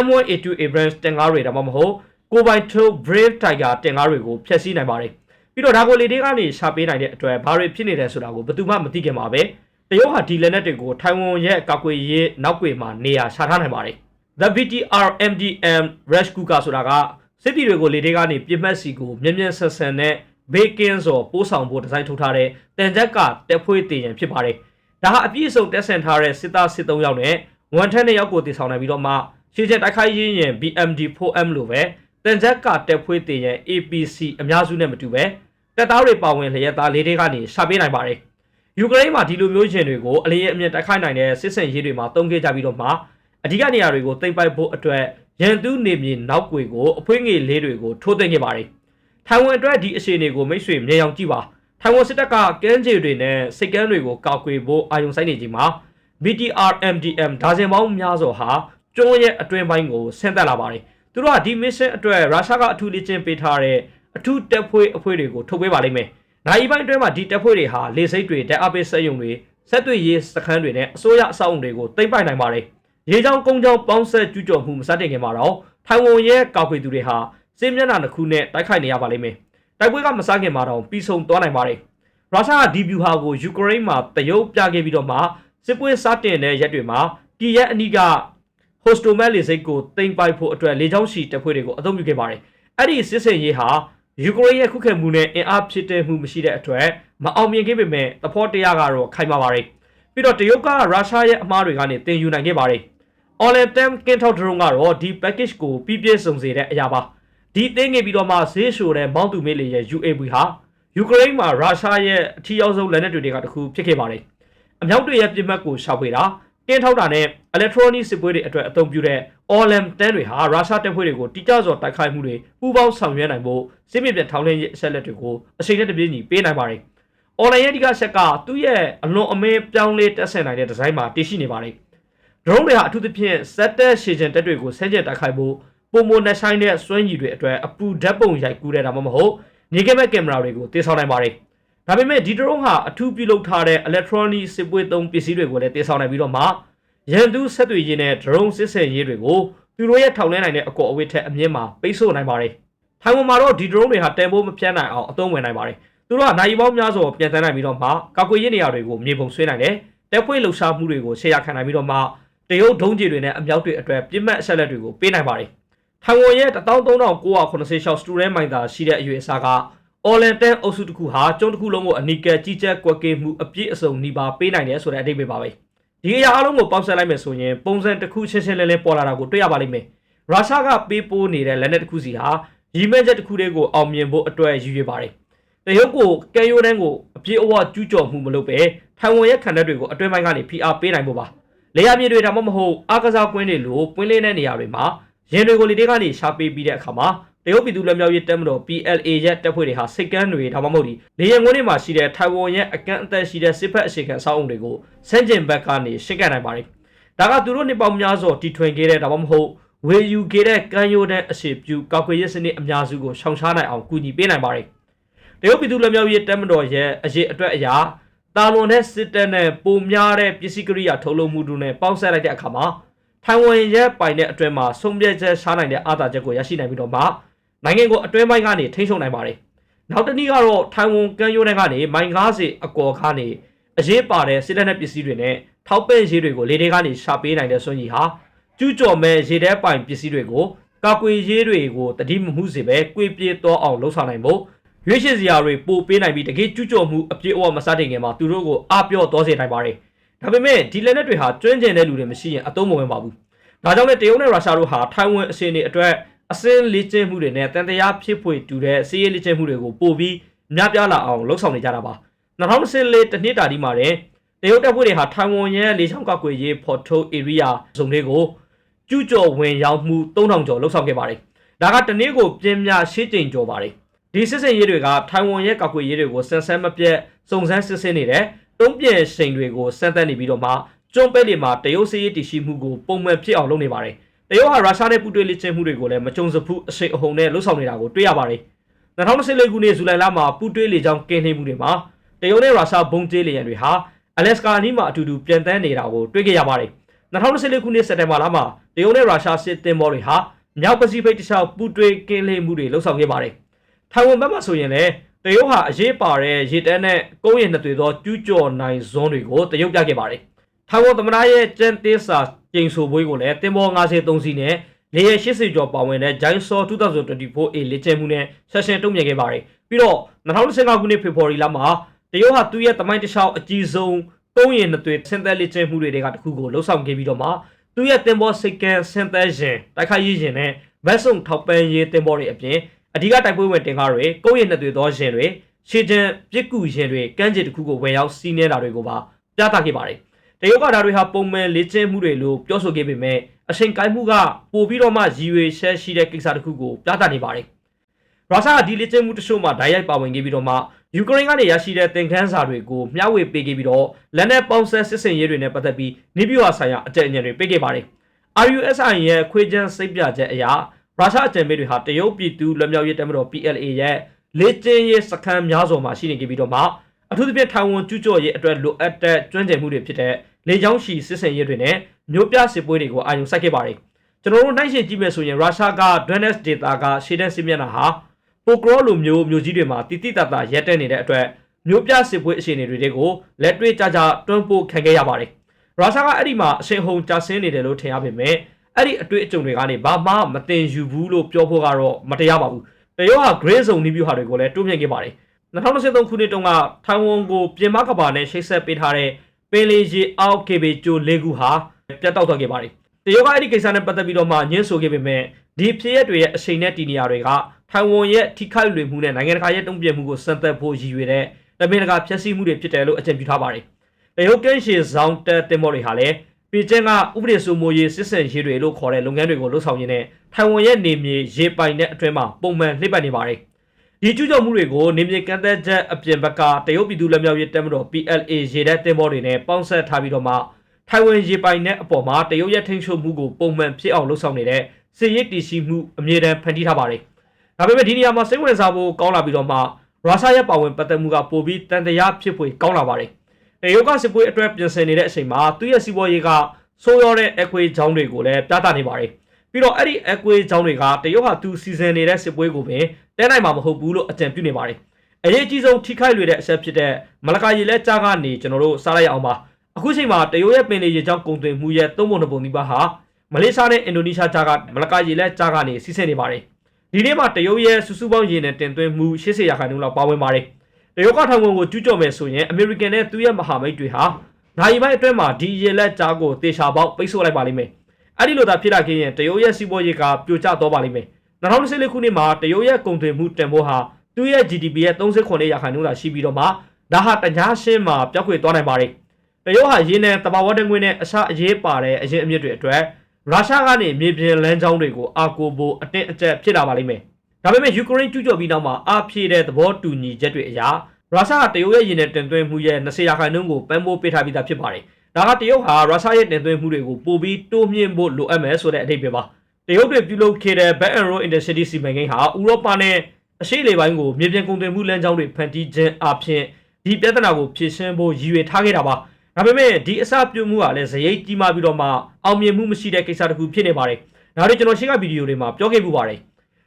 M1A2 Abrams တင်ကားတွေဒါမှမဟုတ်ကိုပိုင်ထိုး Brave Tiger တင်ကားတွေကိုဖျက်ဆီးနိုင်ပါတယ်ပြီးတော့ဒါကိုလေတွေကနေရှာပေးနိုင်တဲ့အတွက်ဘာတွေဖြစ်နေတယ်ဆိုတာကိုဘယ်သူမှမသိခင်ပါပဲတရုတ်ဟာဒီလက်နက်တွေကိုထိုင်ဝမ်ရဲ့ကာကွယ်ရေးနောက်ွယ်မှာနေရာချထားနိုင်ပါတယ် The VTR MDM Rush Cooker ဆိုတာကစစ်တီတွေကိုလေတွေကနေပြစ်မှတ်စီကိုမြင်းမြန်းဆက်ဆန်နဲ့ ဘေကင်းစော်ပိုးဆောင်ဖို့ဒီဇိုင်းထုတ်ထားတဲ့တန်ချက်ကတက်ဖွေးတင်ရန်ဖြစ်ပါတယ်။ဒါဟာအပြည့်အစုံတက်ဆင်ထားတဲ့စစ်သားစစ်သုံးယောက်နဲ့ဝန်ထမ်းနှစ်ယောက်ကိုတည်ဆောင်နိုင်ပြီးတော့မှရှေ့ချက်တိုက်ခိုက်ရင်းရင် BMD4M လို့ပဲတန်ချက်ကတက်ဖွေးတင်ရန် APC အများစုနဲ့မတူပဲတက်သားတွေပါဝင်လျက်သားလေးတွေကနေရှာပေးနိုင်ပါတယ်။ယူကရိန်းမှာဒီလိုမျိုးရှင်တွေကိုအလေးအမြင့်တိုက်ခိုက်နိုင်တဲ့စစ်စင်ရေးတွေမှာတုံးခဲ့ကြပြီးတော့မှအဓိကနေရာတွေကိုသိမ့်ပိုက်ဖို့အတွက်ရန်သူနေမြေနောက်ွယ်ကိုအဖွင့်ငယ်လေးတွေကိုထိုးသိမ်းခဲ့ပါတယ်။ ထိုင်ဝမ်အတွက်ဒီအခြေအနေကိုမိတ်ဆွေမြေအောင်ကြည့်ပါ။ထိုင်ဝမ်စစ်တပ်ကကမ်းခြေတွေနဲ့စိတ်ကမ်းတွေကိုကောက်ကွယ်ဖို့အာရုံစိုက်နေချိန်မှာ BTR MDM ဒါဇင်ပေါင်းများစွာဟာကျွန်းရဲ့အတွင်းပိုင်းကိုဆင်းသက်လာပါတယ်။သူတို့ကဒီ mission အတွက်ရုရှားကအထူးလေ့ကျင့်ပေးထားတဲ့အထူးတပ်ဖွဲ့အဖွဲ့တွေကိုထုတ်ပေးပါလိမ့်မယ်။နိုင်ပိုင်းအတွင်းမှာဒီတပ်ဖွဲ့တွေဟာလေစိတ်တွေတပ်အပိစက်ရုံတွေဆက်သွယ်ရေးစခန်းတွေနဲ့အစိုးရအဆောက်အုံတွေကိုသိမ်းပိုက်နိုင်ပါတယ်။ရေချောင်းကုန်းချောင်းပေါင်းဆက်ကျူးကျော်မှုမစတင်ခင်မှာတော့ထိုင်ဝမ်ရဲ့ကောက်ွယ်သူတွေဟာ စစ်မျက်နှာတစ်ခုနဲ့တိုက်ခိုက်နေရပါလိမ့်မယ်။တိုက်ပွဲကမစခင်မှာတော့ပြီးဆုံးသွားနိုင်ပါတယ်။ရုရှားကဒီဗျူဟာကိုယူကရိန်းမှာတရုတ်ပြခဲ့ပြီးတော့မှစစ်ပွဲစတင်တဲ့ရက်တွေမှာပြည်ရဲ့အနီးကဟိုစတိုမက်လေစိတ်ကိုတင်ပိုက်ဖို့အတွက်လေကြောင်းရှိတပ်ဖွဲ့တွေကိုအသုံးပြုခဲ့ပါတယ်။အဲ့ဒီစစ်စင်ရေးဟာယူကရိန်းရဲ့ခုခံမှုနဲ့အင်အားဖြစ်တဲ့မှုမရှိတဲ့အတွက်မအောင်မြင်ခဲ့ပေမဲ့သဘောတရားကတော့ခိုင်မာပါတယ်။ပြီးတော့တရုတ်ကရုရှားရဲ့အမှားတွေကနေတင်ယူနိုင်ခဲ့ပါတယ်။ Online Tem ကင်းထောက်ဒရုန်းကတော့ဒီ package ကိုပြည့်ပြည့်စုံစေတဲ့အရာပါ။ ဒီသိငယ်ပြီးတော့မှဈေးရှိုတဲ့မောင်းသူမေးလေရဲ့ UAV ဟာယူကရိန်းမှာရုရှားရဲ့အထီးရောက်ဆုံးလက်နက်တွေကတခုဖြစ်ခဲ့ပါတယ်။အမြောက်တွေရဲ့ပြစ်မှတ်ကိုရှောက်ပေးတာကင်းထောက်တာနဲ့ electronic စစ်ပွဲတွေအတွက်အသုံးပြုတဲ့ OLM တန်းတွေဟာရုရှားတပ်ဖွဲ့တွေကိုတိကျစွာတိုက်ခိုက်မှုတွေပူးပေါင်းဆောင်ရွက်နိုင်ဖို့စစ်မြေပြင်ထောင်လှမ်းရေးအဆက်လက်တွေကိုအချိန်နဲ့တပြေးညီပေးနိုင်ပါတယ်။ online ရဲ့အဓိကဆက်ကသူ့ရဲ့အလွန်အမင်းပြောင်းလဲတက်ဆင်နိုင်တဲ့ဒီဇိုင်းမှာတည်ရှိနေပါတယ်။ drone တွေဟာအထူးသဖြင့်စက်တက်ရှည်ချင်တက်တွေကိုဆန်းကျင်တိုက်ခိုက်ဖို့ ပုံမနဲ့ဆိုင်တဲ့စွမ်းရည်တွေအတွက်အပူဓာတ်ပုံရိုက်ကူးတဲ့ဒါမှမဟုတ်နေကဲမဲ့ကင်မရာတွေကိုတည်ဆောက်နိုင်ပါတယ်။ဒါပေမဲ့ဒီ drone ဟာအထူးပြုလုပ်ထားတဲ့ electronic စစ်ပွဲသုံးပစ္စည်းတွေကိုလည်းတည်ဆောက်နိုင်ပြီးတော့မှရန်သူဆက်သွယ်ရေးနဲ့ drone စစ်ဆင်ရေးတွေကိုသူတို့ရဲ့ထောက်လှမ်းနိုင်တဲ့အကောအဝတ်ထက်အမြင့်မှာပိတ်ဆို့နိုင်ပါတယ်။ထိုင်ဝမ်မှာတော့ဒီ drone တွေဟာတန်ဖိုးမပြတ်နိုင်အောင်အသုံးဝင်နိုင်ပါတယ်။သူတို့ကနိုင်ပေါင်းများစွာပြန်တန်းနိုင်ပြီးတော့မှကာကွယ်ရေးနေရာတွေကိုမြေပုံဆွဲနိုင်တယ်။တပ်ဖွဲ့လှုပ်ရှားမှုတွေကိုရှေ့ရခံနိုင်ပြီးတော့မှတရုတ်ဒုံးကျည်တွေနဲ့အမြောက်တွေအတွက်ပြစ်မှတ်အဆက်လက်တွေကိုပေးနိုင်ပါတယ်။ ထိုင်ဝမ်ရဲ့13986 student မိုင်သာရှိတဲ့အရွယ်အစားက Orlan 10အုပ်စုတစ်ခုဟာကျုံးတစ်ခုလုံးကိုအနီးကပ်ကြီးကြပ်ကွက်ကဲမှုအပြည့်အစုံနှီးပါပေးနိုင်တယ်ဆိုတဲ့အဓိပ္ပာယ်ပါပဲ။ဒီအရာအလုံးကိုပေါင်းစပ်လိုက်မယ်ဆိုရင်ပုံစံတစ်ခုရှင်းရှင်းလင်းလင်းပေါ်လာတာကိုတွေ့ရပါလိမ့်မယ်။ရုရှားကပေးပိုးနေတဲ့လက်နက်တစ်ခုစီဟာရီမန်ချက်တစ်ခုတည်းကိုအောင်မြင်ဖို့အတွက်ရည်ရွယ်ပါတယ်။တရုတ်ကိုကဲရိုးတန်းကိုအပြည့်အဝကျူးကျော်မှုမလုပ်ပဲထိုင်ဝမ်ရဲ့ခံတပ်တွေကိုအတွင်းပိုင်းကနေဖိအားပေးနိုင်ဖို့ပါ။လေယာဉ်မြေတွေဒါမှမဟုတ်အားကစားကွင်းတွေလိုပွင့်လင်းတဲ့နေရာတွေမှာ ရင်တွေကိုလေတွေကနေရှာပေးပြီးတဲ့အခါမှာတရုတ်ပြည်သူ့လက်မြောက်ရေးတပ်မတော် PLA ရဲ့တပ်ဖွဲ့တွေဟာစိတ်ကမ်းတွေဒါမှမဟုတ်ဒီလေယာဉ်ကွင်းတွေမှာရှိတဲ့ထိုင်ဝမ်ရဲ့အကန့်အသတ်ရှိတဲ့စစ်ဖက်အရှိခံစောင်းအုံတွေကိုဆန့်ကျင်ဘက်ကနေရှင်းကပ်နိုင်ပါတယ်။ဒါကသူတို့နှစ်ပေါင်းများစွာတီထွင်ခဲ့တဲ့ဒါမှမဟုတ်ဝေယူခဲ့တဲ့ကမ်းရိုးတန်းအရှိပြုကောက်ွယ်ရေးစနစ်အများစုကိုရှောင်ရှားနိုင်အောင်ကူညီပေးနိုင်ပါတယ်။တရုတ်ပြည်သူ့လက်မြောက်ရေးတပ်မတော်ရဲ့အရေးအတွက်အရာတာလွန်တဲ့စစ်တပ်နဲ့ပုံများတဲ့ပစ္စည်းကရိယာထုတ်လုပ်မှုတို့နဲ့ပေါင်းစပ်လိုက်တဲ့အခါမှာ ထိုင်ဝမ်ရဲ့ပိုင်တဲ့အတွင်းမှာဆုံးဖြတ်ချက်ရှားနိုင်တဲ့အာသာချက်ကိုရရှိနိုင်ပြီးတော့မှနိုင်ငံကိုအတွင်းပိုင်းကနေထိန်းချုပ်နိုင်ပါတယ်။နောက်တစ်နည်းကတော့ထိုင်ဝမ်ကမ်းရိုးတန်းကနေမိုင်90အကော်ခါနေအရေးပါတဲ့စစ်လက်နက်ပစ္စည်းတွေနဲ့ထောက်ပံ့ရေးတွေကိုလေတွေကနေရှာပေးနိုင်တဲ့စွမ်းရည်ဟာကျူးကျော်မဲ့ရေထဲပိုင်ပစ္စည်းတွေကိုကာကွယ်ရေးတွေကိုတတိမမှုစေပဲကွေပြေးတော့အောင်လှုံ့ဆော်နိုင်ဖို့ရွေးချယ်စရာတွေပို့ပေးနိုင်ပြီးတကယ်ကျူးကျော်မှုအပြည့်အဝမစတင်ခင်မှာသူတို့ကိုအပြော့တော်စေနိုင်ပါတယ်။ ဒါပေမဲ့ဒီလက်နက်တွေဟာကျွမ်းကျင်တဲ့လူတွေမရှိရင်အသုံးမဝင်ပါဘူး။ဒါကြောင့်လည်းတရုတ်နဲ့ရုရှားတို့ဟာထိုင်ဝမ်အစီအစဉ်အတွက်အစင်းလေ့ကျင့်မှုတွေနဲ့တန်တရားဖြစ်ဖွေတူတဲ့စီးရေးလေ့ကျင့်မှုတွေကိုပို့ပြီးများပြားလာအောင်လှုံ့ဆော်နေကြတာပါ2014တနှစ်တာဒီမှာတဲ့တရုတ်တပ်ဖွဲ့တွေဟာထိုင်ဝမ်ရဲ့လေကြောင်းကောက်ွယ်ရေးဖော်ထုတ် area ဇုံတွေကိုကျူးကျော်ဝင်ရောက်မှု3000ကျော်လှုပ်ဆောင်ခဲ့ပါတယ်ဒါကတနေ့ကိုပြင်းများရှေ့ကျိန်ကျော်ပါတယ်ဒီစစ်စင်ရေးတွေကထိုင်ဝမ်ရဲ့ကောက်ွယ်ရေးတွေကိုဆန်းဆန်းမပြတ်စုံစမ်းစစ်ဆေးနေတယ် တုံးပြန်ချိန်တွေကိုစမ်းသပ်နေပြီးတော့မှကျွန်းပဲတွေမှာတရုတ်စစ်ရေးတည်ရှိမှုကိုပုံမှန်ဖြစ်အောင်လုပ်နေပါတယ်တရုတ်ဟာရုရှားနဲ့ပူးတွဲလက်ချင်းမှုတွေကိုလည်းမကြုံစဖူးအရှိန်အဟုန်နဲ့လှုပ်ဆောင်နေတာကိုတွေ့ရပါတယ်။2024ခုနှစ်ဇူလိုင်လမှာပူးတွဲလေကြောင်းကင်းလှည့်မှုတွေမှာတရုတ်နဲ့ရုရှားဘုံကျဲလေယာဉ်တွေဟာအလက်စကာအနီးမှာအတူတူပြန်တန်းနေတာကိုတွေ့ကြရပါတယ်2024ခုနှစ်စက်တင်ဘာလမှာတရုတ်နဲ့ရုရှားစစ်သင်္ဘောတွေဟာမြောက်ပစိဖိတ်တခြားပူတွေကင်းလှည့်မှုတွေလှုပ်ဆောင်ခဲ့ပါတယ်ထိုင်ဝမ်ဘက်မှာဆိုရင်လည်း တရုတ်ဟာအရေးပါတဲ့ရေတန်းနဲ့ကုန်းရင်နှစ်တွေသောကျူးကျော်နိုင်ဇွန်တွေကိုတရုတ်ပြခဲ့ပါတယ်ထိုင်ဝမ်သမ္မတရဲ့ကျန်းသေးစာကျိန်ဆိုပွဲကိုလည်းတင်ပေါ်53စီးနဲ့လေယာဉ်80ကျော်ပါဝင်တဲ့ Jaisal 2024A လေ့ကျင့်မှုနဲ့ဆက်ရှင်တုံ့ပြန်ခဲ့ပါတယ်ပြီးတော့2015ခုနှစ်ဖေဖော်ဝါရီလမှာတရုတ်ဟာသူ့ရဲ့တမိုင်းတစ်လျှောက်အကြီးဆုံးသုံးရင်နှစ်တွေဆင်သက်လေ့ကျင့်မှုတွေကတခုကိုလှုပ်ဆောင်ခဲ့ပြီးတော့မှသူ့ရဲ့တင်ပေါ်စိတ်ကန်းဆင်သက်ရင်တိုက်ခိုက်ရေးရင်နဲ့ဗက်ဆုံထောက်ပံ့ရေးတင်ပေါ်တွေအပြင် အဓိကတိုက်ပွဲဝင်တင်ကားတွေကုန်းရင်နှစ်တွေသောရင်တွေရှေ့ကျန်ပြစ်ကူရင်တွေကန်းကျစ်တစ်ခုကိုဝင်ရောက်စီးနေတာတွေကိုပါပြသခဲ့ပါတယ်တရုတ်ကဒါတွေဟာပုံမှန်လေ့ကျင့်မှုတွေလို့ပြောဆိုခဲ့ပေမဲ့အချိန်ကိုင်းမှုကပိုပြီးတော့မှရည်ရွယ်ချက်ရှိတဲ့ကိစ္စတစ်ခုကိုပြသနေပါတယ်ရုရှားကဒီလေ့ကျင့်မှုတချို့မှာဓာတ်ရိုက်ပါဝင်ခဲ့ပြီးတော့မှယူကရိန်းကနေရရှိတဲ့သင်ခန်းစာတွေကိုမျှဝေပေးခဲ့ပြီးတော့လက်နက်ပေါင်းဆက်စစ်စင်ရေးတွေနဲ့ပတ်သက်ပြီးနေပြည်တော်ဆိုင်ရာအကြံဉာဏ်တွေပေးခဲ့ပါတယ် RUSI ရဲ့ခွေးချမ်းစိတ်ပြချက်အရာ ရုရှားအကြံပေးတွေဟာတရုတ်ပြည်သူလွတ်မြောက်ရေးတပ်မတော် PLA ရဲ့လေ့ကျင့်ရေးစခန်းများစွာမှာရှိနေခဲ့ပြီးတော့မှအထူးသဖြင့်ထိုင်ဝမ်ကျူးကျော်ရေးအတွက်လိုအပ်တဲ့ကျွမ်းကျင်မှုတွေဖြစ်တဲ့လေကြောင်းရှီစစ်စင်ရေးတွေနဲ့မျိုးပြစစ်ပွဲတွေကိုအာရုံစိုက်ခဲ့ပါတယ်ကျွန်တော်တို့နိုင်ရှင်ကြည့်မယ်ဆိုရင်ရုရှားက Donetsk data ကရှေ့တဲ့စစ်မျက်နှာဟာပိုကရောလိုမျိုးမျိုးကြီးတွေမှာတိတိတတ်တာရက်တက်နေတဲ့အတွက်မျိုးပြစစ်ပွဲအခြေအနေတွေတွေကိုလက်တွေ့ကြကြတွန်းပို့ခံခဲ့ရပါတယ်ရုရှားကအဲ့ဒီမှာအရှင်ဟုန်ကြာဆင်းနေတယ်လို့ထင်ရပေမဲ့ အဲ့ဒီအတွေ့အကြုံတွေကနေဘာမှမတင်ယူဘူးလို့ပြောဖို့ကတော့မတရားပါဘူးတရုတ်ဟာ grey zone နီးဗျူဟာတွေကိုလည်းတိုးမြှင့်ခဲ့ပါတယ်2023ခုနှစ်တုန်းကထိုင်ဝမ်ကိုပြင်မကဘာနဲ့ချိတ်ဆက်ပေးထားတဲ့ပင်လီရီအောက်ကေဘေကျိုလေးခုဟာပြတ်တောက်သွားခဲ့ပါတယ်တရုတ်ကအဲ့ဒီကိစ္စနဲ့ပတ်သက်ပြီးတော့မှညှင်းဆိုခဲ့ပေမဲ့ဒီဖြစ်ရက်တွေရဲ့အချိန်နဲ့တီနေရာတွေကထိုင်ဝမ်ရဲ့ထိခိုက်လွေမှုနဲ့နိုင်ငံတကာရဲ့တုံ့ပြန်မှုကိုစံသက်ဖို့ရည်ရွယ်တဲ့တမင်တကာဖျက်ဆီးမှုတွေဖြစ်တယ်လို့အကြံပြုထားပါတယ်တရုတ်ကင်းရှည်ဇောင်းတက်တင်မော်တွေဟာလည်း ပြည်ကျင်းကဥပဒေစိုးမိုးရေးစစ်စင်ရေးတွေလို့ခေါ်တဲ့လုပ်ငန်းတွေကိုလှုပ်ဆောင်ရင်းနဲ့ထိုင်ဝမ်ရဲ့နေမြေရေပိုင်တဲ့အတွင်းမှာပုံမှန်လှိမ့်ပတ်နေပါတယ်ဒီကျူးကျော်မှုတွေကိုနေမြေကန့်သက်ချက်အပြင်ဘက်ကတရုတ်ပြည်သူလက်မြောက်ရေးတပ်မတော် PLA ရေတပ်တင်မော်တွေနဲ့ပေါင်းဆက်ထားပြီးတော့မှထိုင်ဝမ်ရေပိုင်တဲ့အပေါ်မှာတရုတ်ရဲ့ထိန်းချုပ်မှုကိုပုံမှန်ဖြစ်အောင်လှုပ်ဆောင်နေတဲ့စစ်ရေးတည်ရှိမှုအမြဲတမ်းဖန်တီးထားပါတယ်ဒါပေမဲ့ဒီနေရာမှာစိတ်ဝင်စားဖို့ကောင်းလာပြီးတော့မှရုရှားရဲ့ပါဝင်ပတ်သက်မှုကပိုပြီးတန်တရားဖြစ်ဖွယ်ကောင်းလာပါတယ်တ ရုတ်ကစစ်ပွဲအတွက်ပြင်ဆင်နေတဲ့အချိန်မှာသူ့ရဲ့စီးပွားရေးကဆိုးရွားတဲ့အခွေချောင်းတွေကိုလည်းပြသနေပါတယ်ပြီးတော့အဲ့ဒီအကွေးချောင်းတွေကတရုတ်ဟာသူစီစဉ်နေတဲ့စစ်ပွဲကိုပင်တဲနိုင်မှာမဟုတ်ဘူးလို့အကြံပြုနေပါတယ်အရေးကြီးဆုံးထိခိုက်လွေတဲ့အဆက်ဖြစ်တဲ့မလကာရီလက်ကြားကနေကျွန်တော်တို့စားလိုက်အောင်ပါအခုချိန်မှာတရုတ်ရဲ့ပင်လေရေချောင်းကုန်သွယ်မှုရဲ့သုံးပုံတစ်ပုံဒီပါဟာမလေးရှားနဲ့အင်ဒိုနီးရှားကြားကမလကာရီလက်ကြားကနေစီစဉ်နေပါတယ်ဒီနေ့မှာတရုတ်ရဲ့စုစုပေါင်းရေနဲ့တင်သွင်းမှု80ရာခိုင်နှုန်းလောက်ပါဝင်ပါတယ်တ ရုတ်ကထောင်ဝင်ကိုကျူးကျော်မယ်ဆိုရင်အမေရိကန်နဲ့သူ့ရဲ့မဟာမိတ်တွေဟာနိုင်ပိုင်းအတွင်းမှာဒီရေလက်ကြားကိုတေချာပေါက်ပိတ်ဆို့လိုက်ပါလိမ့်မယ်အဲ့ဒီလိုသာဖြစ်လာခဲ့ရင်တရုတ်ရဲ့စီးပွားရေးကပြိုကျသွားပါလိမ့်မယ်2024ခုနှစ်မှာတရုတ်ရဲ့ကုန်သွယ်မှုတန်ဖိုးဟာသူ့ရဲ့ GDP ရဲ့39ရာခိုင်နှုန်းသာရှိပြီးတော့မှဒါဟာတညာရှင်းမှာပြောက်ခွေသွားနိုင်ပါတယ်တရုတ်ဟာရင်းနဲ့တဘာဝတငွေနဲ့အစအရေးပါတဲ့အရင်အမြစ်တွေအတွက်ရုရှားကနေမြေပြင်လမ်းကြောင်းတွေကိုအာကိုဖို့အတင်းအကျပ်ဖြစ်လာပါလိမ့်မယ် ဒါပေမဲ့ယူကရိန်းကျူးကျော်ပြီးနောက်မှာအပြည့်တဲ့သဘောတူညီချက်တွေအရရုရှားကတရုတ်ရဲ့ရင်းနဲ့တင်သွင်းမှုရဲ့20ရာခိုင်နှုန်းကိုပန်းပိုးပေးထားပြီးသားဖြစ်ပါတယ်ဒါကတရုတ်ဟာရုရှားရဲ့တင်သွင်းမှုတွေကိုပိုပြီးတိုးမြှင့်ဖို့လိုအပ်မယ်ဆိုတဲ့အဓိပ္ပာယ်ပါတရုတ်တွေပြုလုပ်ခဲ့တဲ့ Belt and Road Intercity စီမံကိန်းဟာဥရောပနဲ့အရှေ့လေပိုင်းကိုမြေပြင်ကုန်သွယ်မှုလမ်းကြောင်းတွေဖန်တီးခြင်းအပြင်ဒီပြဿနာကိုဖြေရှင်းဖို့ရည်ရွယ်ထားခဲ့တာပါဒါပေမဲ့ဒီအစပြုမှုကလည်းဇယိတ်ကြီးမားပြီးတော့မှအောင်မြင်မှုမရှိတဲ့ကိစ္စတစ်ခုဖြစ်နေပါတယ်ဒါတွေကျွန်တော်ရှင်းကဗီဒီယိုတွေမှာပြောခဲ့ပူပါတယ်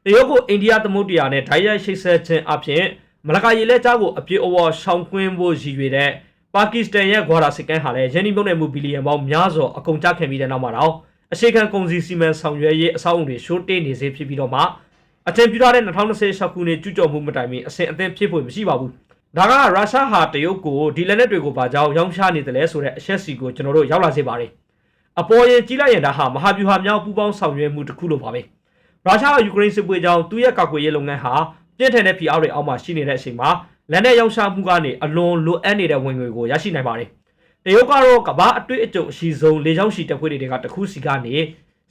တရုတ်ကိုအိန္ဒိယသမုဒ္ဒရာနဲ့ဓာတ်ရိုက်ရှိတ်ဆက်ခြင်းအပြင်မလကာရေလက်ကြားကိုအပြည့်အဝရှောင်ကွင်းဖို့ရည်ရွယ်တဲ့ပါကစ္စတန်ရဲ့ဂွာဒါစစ်ကန်ဟာလည်းယင်းဒီမြုံနယ်မှုဘီလီယံပေါင်းများစွာအကုန်ကျခံပြီးတဲ့နောက်မှာတော့အရှိခံကုန်စည်စီမံဆောင်ရွက်ရေးအဆောက်အုံတွေရှိုးတေးနေစေဖြစ်ပြီးတော့မှအထင်ပြထားတဲ့2026ခုနှစ်ကျူးကျော်မှုမတိုင်မီအဆင့်အသင်းဖြစ်ဖို့မရှိပါဘူးဒါကရုရှားဟာတရုတ်ကိုဒီလက်နက်တွေကိုဘာကြောင့်ရောင်းချနေတယ်လဲဆိုတဲ့အချက်စီကိုကျွန်တော်တို့ရောက်လာစေပါတယ်အပေါ်ရင်ကြီးလိုက်ရင်ဒါဟာမဟာဗျူဟာမြောက်ပူးပေါင်းဆောင်ရွက်မှုတစ်ခုလိုပါပဲ ရုရှားကယူကရိန်းစစ်ပွဲကြောင့်သူ့ရဲ့ကာကွယ်ရေးလုပ်ငန်းဟာပြင်းထန်တဲ့ဖိအားတွေအောက်မှာရှိနေတဲ့အချိန်မှာလက်နက်ရောင်းချမှုကနေအလွန်လိုအပ်နေတဲ့ဝင်ငွေကိုရရှိနိုင်ပါတယ်တရုတ်ကတော့ကမ္ဘာအတွေ့အကြုံအရှိဆုံးလေကြောင်းရှီတပ်ဖွဲ့တွေကတခုစီကနေ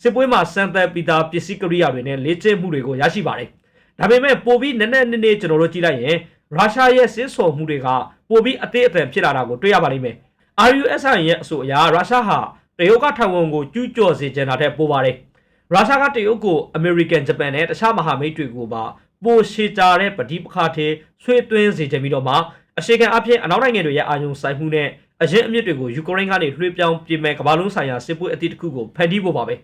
စစ်ပွဲမှာစံသက်ပြီးသားပစ္စည်းကိရိယာတွေနဲ့လေ့ကျင့်မှုတွေကိုရရှိပါတယ်။ဒါပေမဲ့ပိုပြီးနက်နက်နေနေကျွန်တော်တို့ကြည့်လိုက်ရင်ရုရှားရဲ့စစ်ဆော်မှုတွေကပိုပြီးအသေးအတန်ဖြစ်လာတာကိုတွေ့ရပါလိမ့်မယ်။ RUSI ရဲ့အဆိုအရရုရှားဟာတရုတ်ကထိုင်ဝမ်ကိုကျူးကျော်စေချင်တာတဲ့ပိုပါတယ်။ ရုရှားကတရုတ်ကိုအမေရိကန်ဂျပန်နဲ့တခြားမဟာမိတ်တွေကိုပါပိုရှေတာတဲ့ပဋိပက္ခထဲဆွေးသွင်းစေချင်ပြီးတော့မှအရှိခံအဖြစ်အနောက်နိုင်ငံတွေရဲ့အာရုံစိုက်မှုနဲ့အရင်အမြစ်တွေကိုယူကရိန်းကနေလွှဲပြောင်းပြင်မဲ့ကမ္ဘာလုံးဆိုင်ရာစစ်ပွဲအသစ်တစ်ခုကိုဖန်တီးဖို့ပါပဲ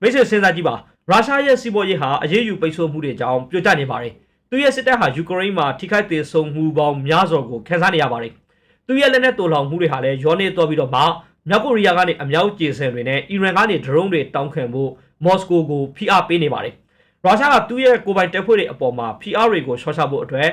မိတ်ဆွေစဉ်းစားကြည့်ပါရုရှားရဲ့စီးပွားရေးဟာအရေးယူပိတ်ဆို့မှုတွေကြောင့်ပြိုကျနေပါတယ်သူရဲ့စစ်တပ်ဟာယူကရိန်းမှာထိခိုက်သေးဆုံးမှုပေါင်းများစွာကိုခံစားနေရပါတယ်သူရဲ့လက်နက်တိုးလောင်မှုတွေဟာလည်းရောနေတော့ပြီးတော့မှမြောက်ကိုရီးယားကနေအမြောက်ကျေစင်တွေနဲ့အီရန်ကနေဒရုန်းတွေတောင်းခံဖို့ မော်စကိုကိုဖိအားပေးနေပါတယ်ရုရှားကသူ့ရဲ့ကိုယ်ပိုင်တပ်ဖွဲ့တွေအပေါ်မှာဖိအားတွေကိုရှော့ချဖို့အတွက်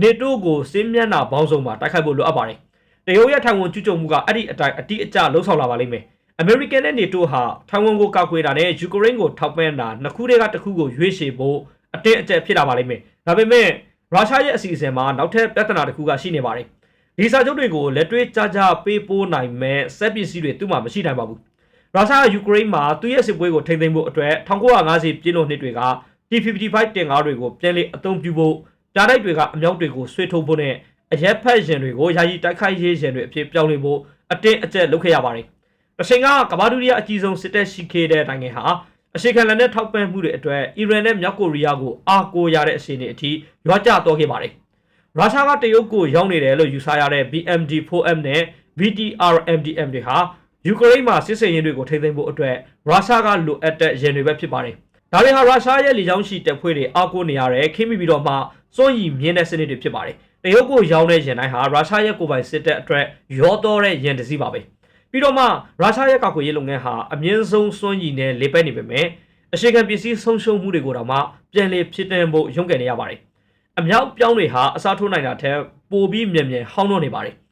နေတိုးကိုစင်းမျက်နှာပေါင်းစုံမှာတိုက်ခိုက်ဖို့လိုအပ်ပါတယ်တရုတ်ရဲ့ထိုင်ဝမ်ကျူးကျော်မှုကအဲ့ဒီအတိုင်းအတိအကျလှုံ့ဆော်လာပါလိမ့်မယ်အမေရိကန်နဲ့နေတိုးဟာထိုင်ဝမ်ကိုကောက်ွယ်တာနဲ့ယူကရိန်းကိုထောက်ပံ့တာနှစ်ခုတည်းကတစ်ခုကိုရွေးချယ်ဖို့အတင်းအကျပ်ဖြစ်လာပါလိမ့်မယ်ဒါပေမဲ့ရုရှားရဲ့အစီအစဉ်မှာနောက်ထပ်ပြဿနာတစ်ခုကရှိနေပါတယ်ဒီစာချုပ်တွေကိုလက်တွေ့ကြကြပေးပိုးနိုင်မဲ့စက်ပစ္စည်းတွေသူ့မှာမရှိနိုင်ပါဘူး ရုရှားကယူကရိန်းမှာသူ့ရဲ့စစ်ပွဲကိုထိန်းသိမ်းဖို့အတွက်1950ပြည့်လို့နှစ်တွေက T55 တင်ကားတွေကိုပြန်လည်အသုံးပြုဖို့ကြားတိုက်တွေကအမြောက်တွေကိုဆွေးထုတ်ဖို့နဲ့အရက်ဖက်ရင်တွေကိုယာယီတိုက်ခိုက်ရေးရင်တွေအဖြစ်ပြောင်းလဲဖို့အတင်းအကျပ်လုပ်ခဲ့ရပါတယ်။တချိန်ကကမ္ဘာဒုတိယအကြီးဆုံးစစ်တပ်ရှိခဲ့တဲ့နိုင်ငံဟာအရှိခံလန်နဲ့ထောက်ပံ့မှုတွေအတွက်အီရန်နဲ့မြောက်ကိုရီးယားကိုအားကိုးရတဲ့အခြေအနေအထိရွာကျသွားခဲ့ပါတယ်။ရုရှားကတရုတ်ကိုရောက်နေတယ်လို့ယူဆရတဲ့ BMD4M နဲ့ VTR-MDM တွေဟာ ယူကရိန်းမှာစစ်စင်ရင်တွေကိုထိန်းသိမ်းဖို့အတွက်ရုရှားကလိုအပ်တဲ့ရင်တွေပဲဖြစ်ပါတယ်။ဒါတွေဟာရုရှားရဲ့လေကြောင်းရှိတပ်ဖွဲ့တွေအားကိုးနေရတဲ့ခိမိပြီးတော့မှစွန့်ရည်မြင်းတဲ့စနစ်တွေဖြစ်ပါတယ်။တရုတ်ကိုရောင်းတဲ့ရင်တိုင်းဟာရုရှားရဲ့ကိုယ်ပိုင်စစ်တပ်အတွက်ရောတော့တဲ့ရင်တစ်စီးပါပဲ။ပြီးတော့မှရုရှားရဲ့ကာကွယ်ရေးလုပ်ငန်းဟာအမြင့်ဆုံးစွန့်ရည်နဲ့လေပတ်နေပေမဲ့အရှိခံပစ္စည်းဆုံးရှုံးမှုတွေကိုတော့မှပြန်လည်ဖြစ်တင်ဖို့ရုန်းကန်နေရပါတယ်။အမြောက်ပြောင်းတွေဟာအစားထိုးနိုင်တာထက်ပိုပြီးမြန်မြန်ဟောင်းတော့နေပါတယ်။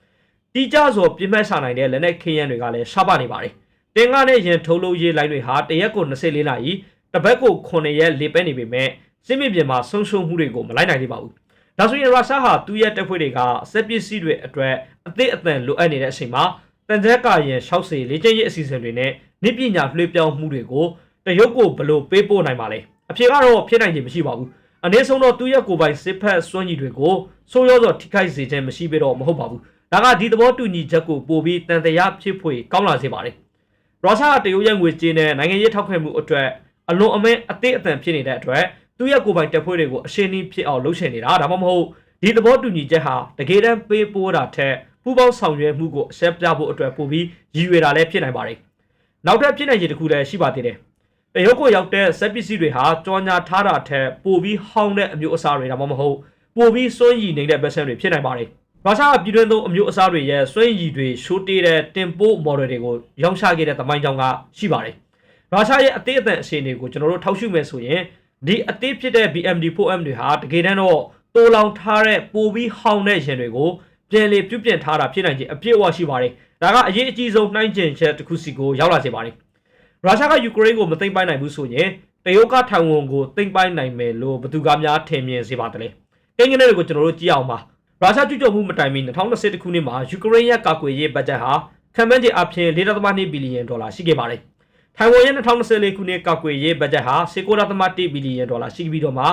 တီကြဆိုပြင်းမဲ့ရှာနိုင်တဲ့လက်နက်ခင်းရန်တွေကလည်းရှားပါနေပါတယ်။တင်ကားနဲ့ရင်ထုံးလို့ရေးလိုင်းတွေဟာတရက်ကို24နာရီတစ်ပတ်ကို9ရက်လေပဲနေပေမဲ့စစ်မြေပြင်မှာဆုံးရှုံးမှုတွေကိုမလိုက်နိုင်သေးပါဘူး။ဒါဆိုရင်ရုရှားဟာသူ့ရဲ့တပ်ဖွဲ့တွေကစက်ပစ္စည်းတွေအတွက်အသစ်အသန်လိုအပ်နေတဲ့အချိန်မှာတန်ကြက်ကရင်60လေ့ကျင့်ရေးအစီအစဉ်တွေနဲ့နိပညာလွှဲပြောင်းမှုတွေကိုတရုတ်ကိုဘလို့ပေးပို့နိုင်ပါလဲ။အဖြေကတော့ဖြစ်နိုင်ခြင်းမရှိပါဘူး။အနည်းဆုံးတော့သူ့ရဲ့ကိုယ်ပိုင်စစ်ဖက်စွမ်းရည်တွေကိုဆိုးရောစွာထိခိုက်စေခြင်းမရှိပေတော့မဟုတ်ပါဘူး။ ဒါကဒီသဘောတူညီချက်ကိုပို့ပြီးတန်တရားဖြစ်ဖွေကောင်းလာစေပါတယ်။ရုရှားကတရုတ်ရဲ့ငွေကြေးနဲ့နိုင်ငံရေးထောက်ခံမှုအတွက်အလွန်အမင်းအသေးအတန်ဖြစ်နေတဲ့အတွက်သူ့ရဲ့ကိုယ်ပိုင်တပ်ဖွဲ့တွေကိုအရှင်းနှီးဖြစ်အောင်လုပ်ချင်နေတာဒါမှမဟုတ်ဒီသဘောတူညီချက်ဟာတကယ်တမ်းပေးပိုးတာထက်ပူပေါင်းဆောင်ရွက်မှုကိုအဆက်ပြဖို့အတွက်ပို့ပြီးရည်ရွယ်တာလည်းဖြစ်နိုင်ပါတယ်။နောက်ထပ်ဖြစ်နိုင်ခြေတစ်ခုလည်းရှိပါသေးတယ်။တရုတ်ကိုရောက်တဲ့စက်ပစ္စည်းတွေဟာကြောညာထားတာထက်ပိုပြီးဟောင်းတဲ့အမျိုးအစားတွေဒါမှမဟုတ်ပိုပြီးစွန့်ရည်နေတဲ့ဘက်ဆန်တွေဖြစ်နိုင်ပါတယ်။ ရုရှားကပြည်တွင်းသုံးအမျိုးအစားတွေရဲ့စွန့်ရည်တွေရှိုးတေးတဲ့တင်ပို့မော်ဒယ်တွေကိုရောင်းချခဲ့တဲ့သမိုင်းကြောင်းကရှိပါတယ်။ရုရှားရဲ့အသေးအသန့်အခြေအနေကိုကျွန်တော်တို့ထောက်ရှုမယ်ဆိုရင်ဒီအသေးဖြစ်တဲ့ BMD4M တွေဟာတကယ်တမ်းတော့တိုးလောင်ထားတဲ့ပိုပြီးဟောင်းတဲ့ရင်တွေကိုပြန်လေပြုတ်ပြင်ထားတာဖြစ်နိုင်ခြင်းအပြည့်အဝရှိပါတယ်။ဒါကအရေးအကြီးဆုံးနှိုင်းကျင်ချက်တစ်ခုစီကိုရောက်လာစေပါတယ်။ရုရှားကယူကရိန်းကိုမသိမ်းပိုက်နိုင်ဘူးဆိုရင်တရုတ်ကထိုင်ဝမ်ကိုသိမ်းပိုက်နိုင်မယ်လို့ဘယ်သူကများထင်မြင်စေပါသလဲ။ကိန်းဂဏန်းတွေကိုကျွန်တော်တို့ကြည့်အောင်ပါ။ ရုရှားကျူးကျော်မှုမတိုင်မီ2020ခုနှစ်မှာယူကရိန်းရဲ့ကာကွယ်ရေးဘတ်ဂျက်ဟာခံမှန်းခြေအဖြစ်4.2ဘီလီယံဒေါ်လာရှိခဲ့ပါတယ်။ထိုင်ဝမ်ရဲ့2024ခုနှစ်ကာကွယ်ရေးဘတ်ဂျက်ဟာ19.1ဘီလီယံဒေါ်လာရှိပြီးတော့မှ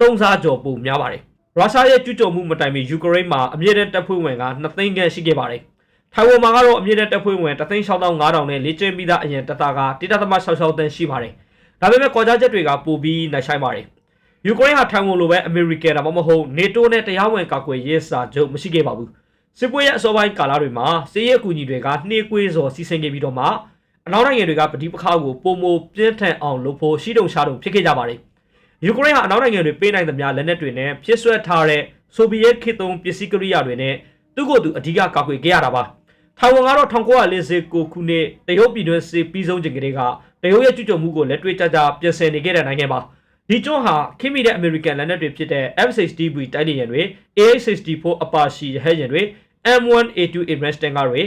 သုံးစားကျော်ပိုများပါတယ်။ရုရှားရဲ့ကျူးကျော်မှုမတိုင်မီယူကရိန်းမှာအမြင့်တဲ့တပ်ဖွဲ့ဝင်က2သိန်းခန့်ရှိခဲ့ပါတယ်။ထိုင်ဝမ်မှာကတော့အမြင့်တဲ့တပ်ဖွဲ့ဝင်365,000နဲ့လေ့ကျင့်ပြီးသားအရင်တပ်သားက1.66တန်းရှိပါတယ်။ဒါပေမဲ့ကော်ကြားချက်တွေကပိုပြီးနိုင်ဆိုင်ပါတယ်။ ယူကရိန်းဟာထိုင်ဝမ်လိုပဲအမေရိကန်ဒါမှမဟုတ်နေတိုးနဲ့တရားဝင်ကာကွယ်ရေးစာချုပ်မရှိခဲ့ပါဘူး။စစ်ပွဲရဲ့အစောပိုင်းကာလတွေမှာစစ်ရေးအကူအညီတွေကနှေးကွေးစွာစီစဉ်ခဲ့ပြီးတော့မှအနောက်နိုင်ငံတွေကပဋိပက္ခကိုပုံမပြင်းထန်အောင်လုပ်ဖို့ရှိတုံရှားတုံဖြစ်ခဲ့ကြပါတယ်။ယူကရိန်းဟာအနောက်နိုင်ငံတွေပေးနိုင်သမျှလက်နက်တွေနဲ့ဖြစ်ဆွဲထားတဲ့ဆိုဗီယက်ခေတ်သုံးပစ္စည်းကိရိယာတွေနဲ့သူ့ကိုယ်သူအဓိကကာကွယ်ခဲ့ရတာပါ။ထိုင်ဝမ်ကတော့1949ခုနှစ်တရုတ်ပြည်တွင်းစစ်ပြီးဆုံးချိန်ကလေးကတရုတ်ရဲ့ကျူးကျော်မှုကိုလက်တွေ့ကျကျပြင်ဆင်နေခဲ့တဲ့နိုင်ငံပါ။ ဒီကျွန်းဟာခိမိတဲ့အမေရိကန်လက်နက်တွေဖြစ်တဲ့ F-60V တိုက်လေယာဉ်တွေ AH-64 Apache ဟဲ့ယာဉ်တွေ M1A2 Abrams တန်ကားတွေ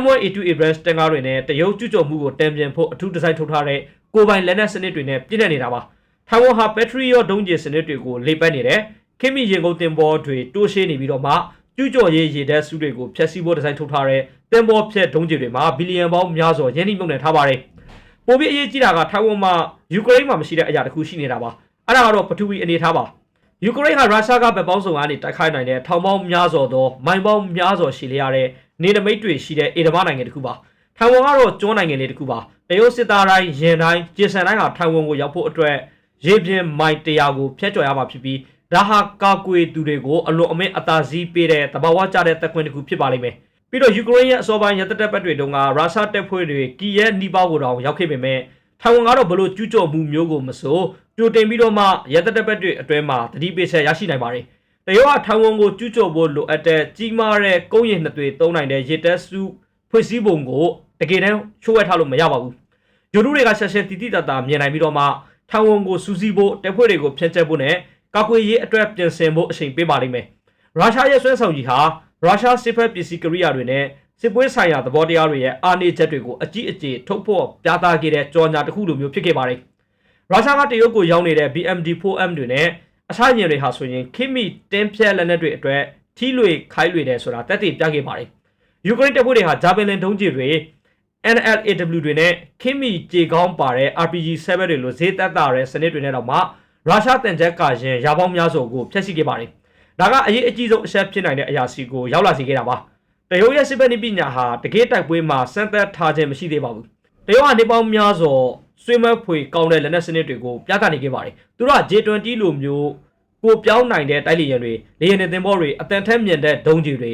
M1A2 Abrams တန်ကားတွေနဲ့တရုတ်ကျူးကျော်မှုကိုတံပြန်ဖို့အထူးဒီဇိုင်းထုတ်ထားတဲ့ကိုပိုင်လက်နက်စနစ်တွေနဲ့ပြည့်နေနေတာပါ။ထိုင်ဝမ်ဟာဘက်ထရီရောဒုံးကျည်စနစ်တွေကိုလေပတ်နေတယ်။ခိမိရင်ကုန်တင်ပေါ်တွေတိုးရှင်းနေပြီးတော့မှကျူးကျော်ရေးရေတပ်စုတွေကိုဖျက်ဆီးဖို့ဒီဇိုင်းထုတ်ထားတဲ့တင်ပေါ်ဖြက်ဒုံးကျည်တွေမှာဘီလီယံပေါင်းများစွာရင်းနှီးမြှုပ်နှံထားပါတယ်။ပိုပြီးအရေးကြီးတာကထိုင်ဝမ်မှာ ယူကရိန်းမှာမရှိတဲ့အရာတစ်ခုရှိနေတာပါ။အဲ့ဒါကတော့ပထဝီအနေထားပါ။ယူကရိန်းဟာရုရှားကဗက်ပေါင်းစုံကနေတိုက်ခိုက်နိုင်တဲ့ထောင်ပေါင်းများစွာသောမိုင်ပေါင်းများစွာရှိလျရတဲ့နေနမိတ်တွေရှိတဲ့အေဒမနိုင်ငံတစ်ခုပါထိုင်ဝမ်ကတော့ကျွန်းနိုင်ငံလေးတစ်ခုပါတရုတ်စစ်သားတိုင်းရင်တိုင်းဂျင်ဆန်တိုင်းဟာထိုင်ဝမ်ကိုရောက်ဖို့အတွက်ရေပြင်မိုင်100ကိုဖျက်ကျော်ရမှာဖြစ်ပြီးဒါဟာကာကွယ်သူတွေကိုအလွန်အမင်းအသာစီးပေးတဲ့တဘာဝကျတဲ့တပ်ခွင့်တစ်ခုဖြစ်ပါလိမ့်မယ်ပြီးတော့ယူကရိန်းရဲ့အစောပိုင်းရသက်တပ်ပတ်တွေတုန်းကရုရှားတပ်ဖွဲ့တွေကီယက်နီးပါးကိုတောင်ရောက်ခဲ့ပေမဲ့ ထိုင်ဝမ်ကတော့ဘလို့ကျူးကျော်မှုမျိုးကိုမဆိုကြိုတင်ပြီးတော့မှရသက်တပ်ပတ်တွေအတွဲမှာတတိပိဆက်ရရှိနိုင်ပါတယ်တရုတ်ကထိုင်ဝမ်ကိုကျူးကျော်ဖို့လိုအပ်တဲ့ကြီးမားတဲ့ကုန်းရင်နှစ်တွေသုံးနိုင်တဲ့ရေတပ်စုဖွဲ့စည်းပုံကိုတကယ်တမ်းချိုးဝဲထားလို့မရပါဘူးယူလူတွေကဆက်ဆက်တီတီတတာမြင်နိုင်ပြီးတော့မှထိုင်ဝမ်ကိုစူးစီးဖို့တပ်ဖွဲ့တွေကိုဖျက်ချက်ဖို့နဲ့ကာကွယ်ရေးအတွက်ပြင်ဆင်ဖို့အချိန်ပေးပါလိမ့်မယ်ရုရှားရဲ့ဆွဲဆောင်ကြီးဟာရုရှားစစ်ဖက်ပစ္စည်းကိရိယာတွေနဲ့ စစ်ပွဲဆိုင်ရာသဘောတရားတွေရဲ့အာဏာချက်တွေကိုအကြီးအကျယ်ထုတ်ဖော်ပြသခဲ့တဲ့ကြော်ညာတစ်ခုလိုမျိုးဖြစ်ခဲ့ပါတယ်ရုရှားကတရုတ်ကိုရောက်နေတဲ့ BMD4M တွေနဲ့အစားညင်တွေဟာဆိုရင်ခိမိတင်းဖြဲလက်နက်တွေအတွက်ထီးလွေခိုင်းလွေတယ်ဆိုတာတက်တည်ပြခဲ့ပါတယ်ယူကရိန်းတပ်ဖွဲ့တွေဟာဂျာပင်လန်ဒုံးကျည်တွေ NLAW တွေနဲ့ခိမိကြေကောင်းပါတဲ့ RPG7 တွေလိုဈေးသက်သာတဲ့စနစ်တွေနဲ့တော့မှရုရှားတန်ကြက်ကရင်ရာပေါင်းများစွာကိုဖျက်ဆီးခဲ့ပါတယ်။ဒါကအရေးအကြီးဆုံးအချက်ဖြစ်နိုင်တဲ့အရာစီကိုရောက်လာစေခဲ့တာပါ။ တရုတ်ရဲ့စစ်ဘက်နည်းပညာဟာတကယ်တိုက်ပွဲမှာစမ်းသပ်ထားခြင်းမရှိသေးပါဘူး။တရုတ်ကနေပေါင်းများစွာဆွေးမဖွေကောင်းတဲ့လက်နက်စနစ်တွေကိုပြသနေခဲ့ပါတယ်။သူတို့က J20 လိုမျိုးကိုပြောင်းနိုင်တဲ့တိုက်လေယာဉ်တွေလေယာဉ်နဲ့သင်္ဘောတွေအတန်ထက်မြင့်တဲ့ဒုံးကျည်တွေ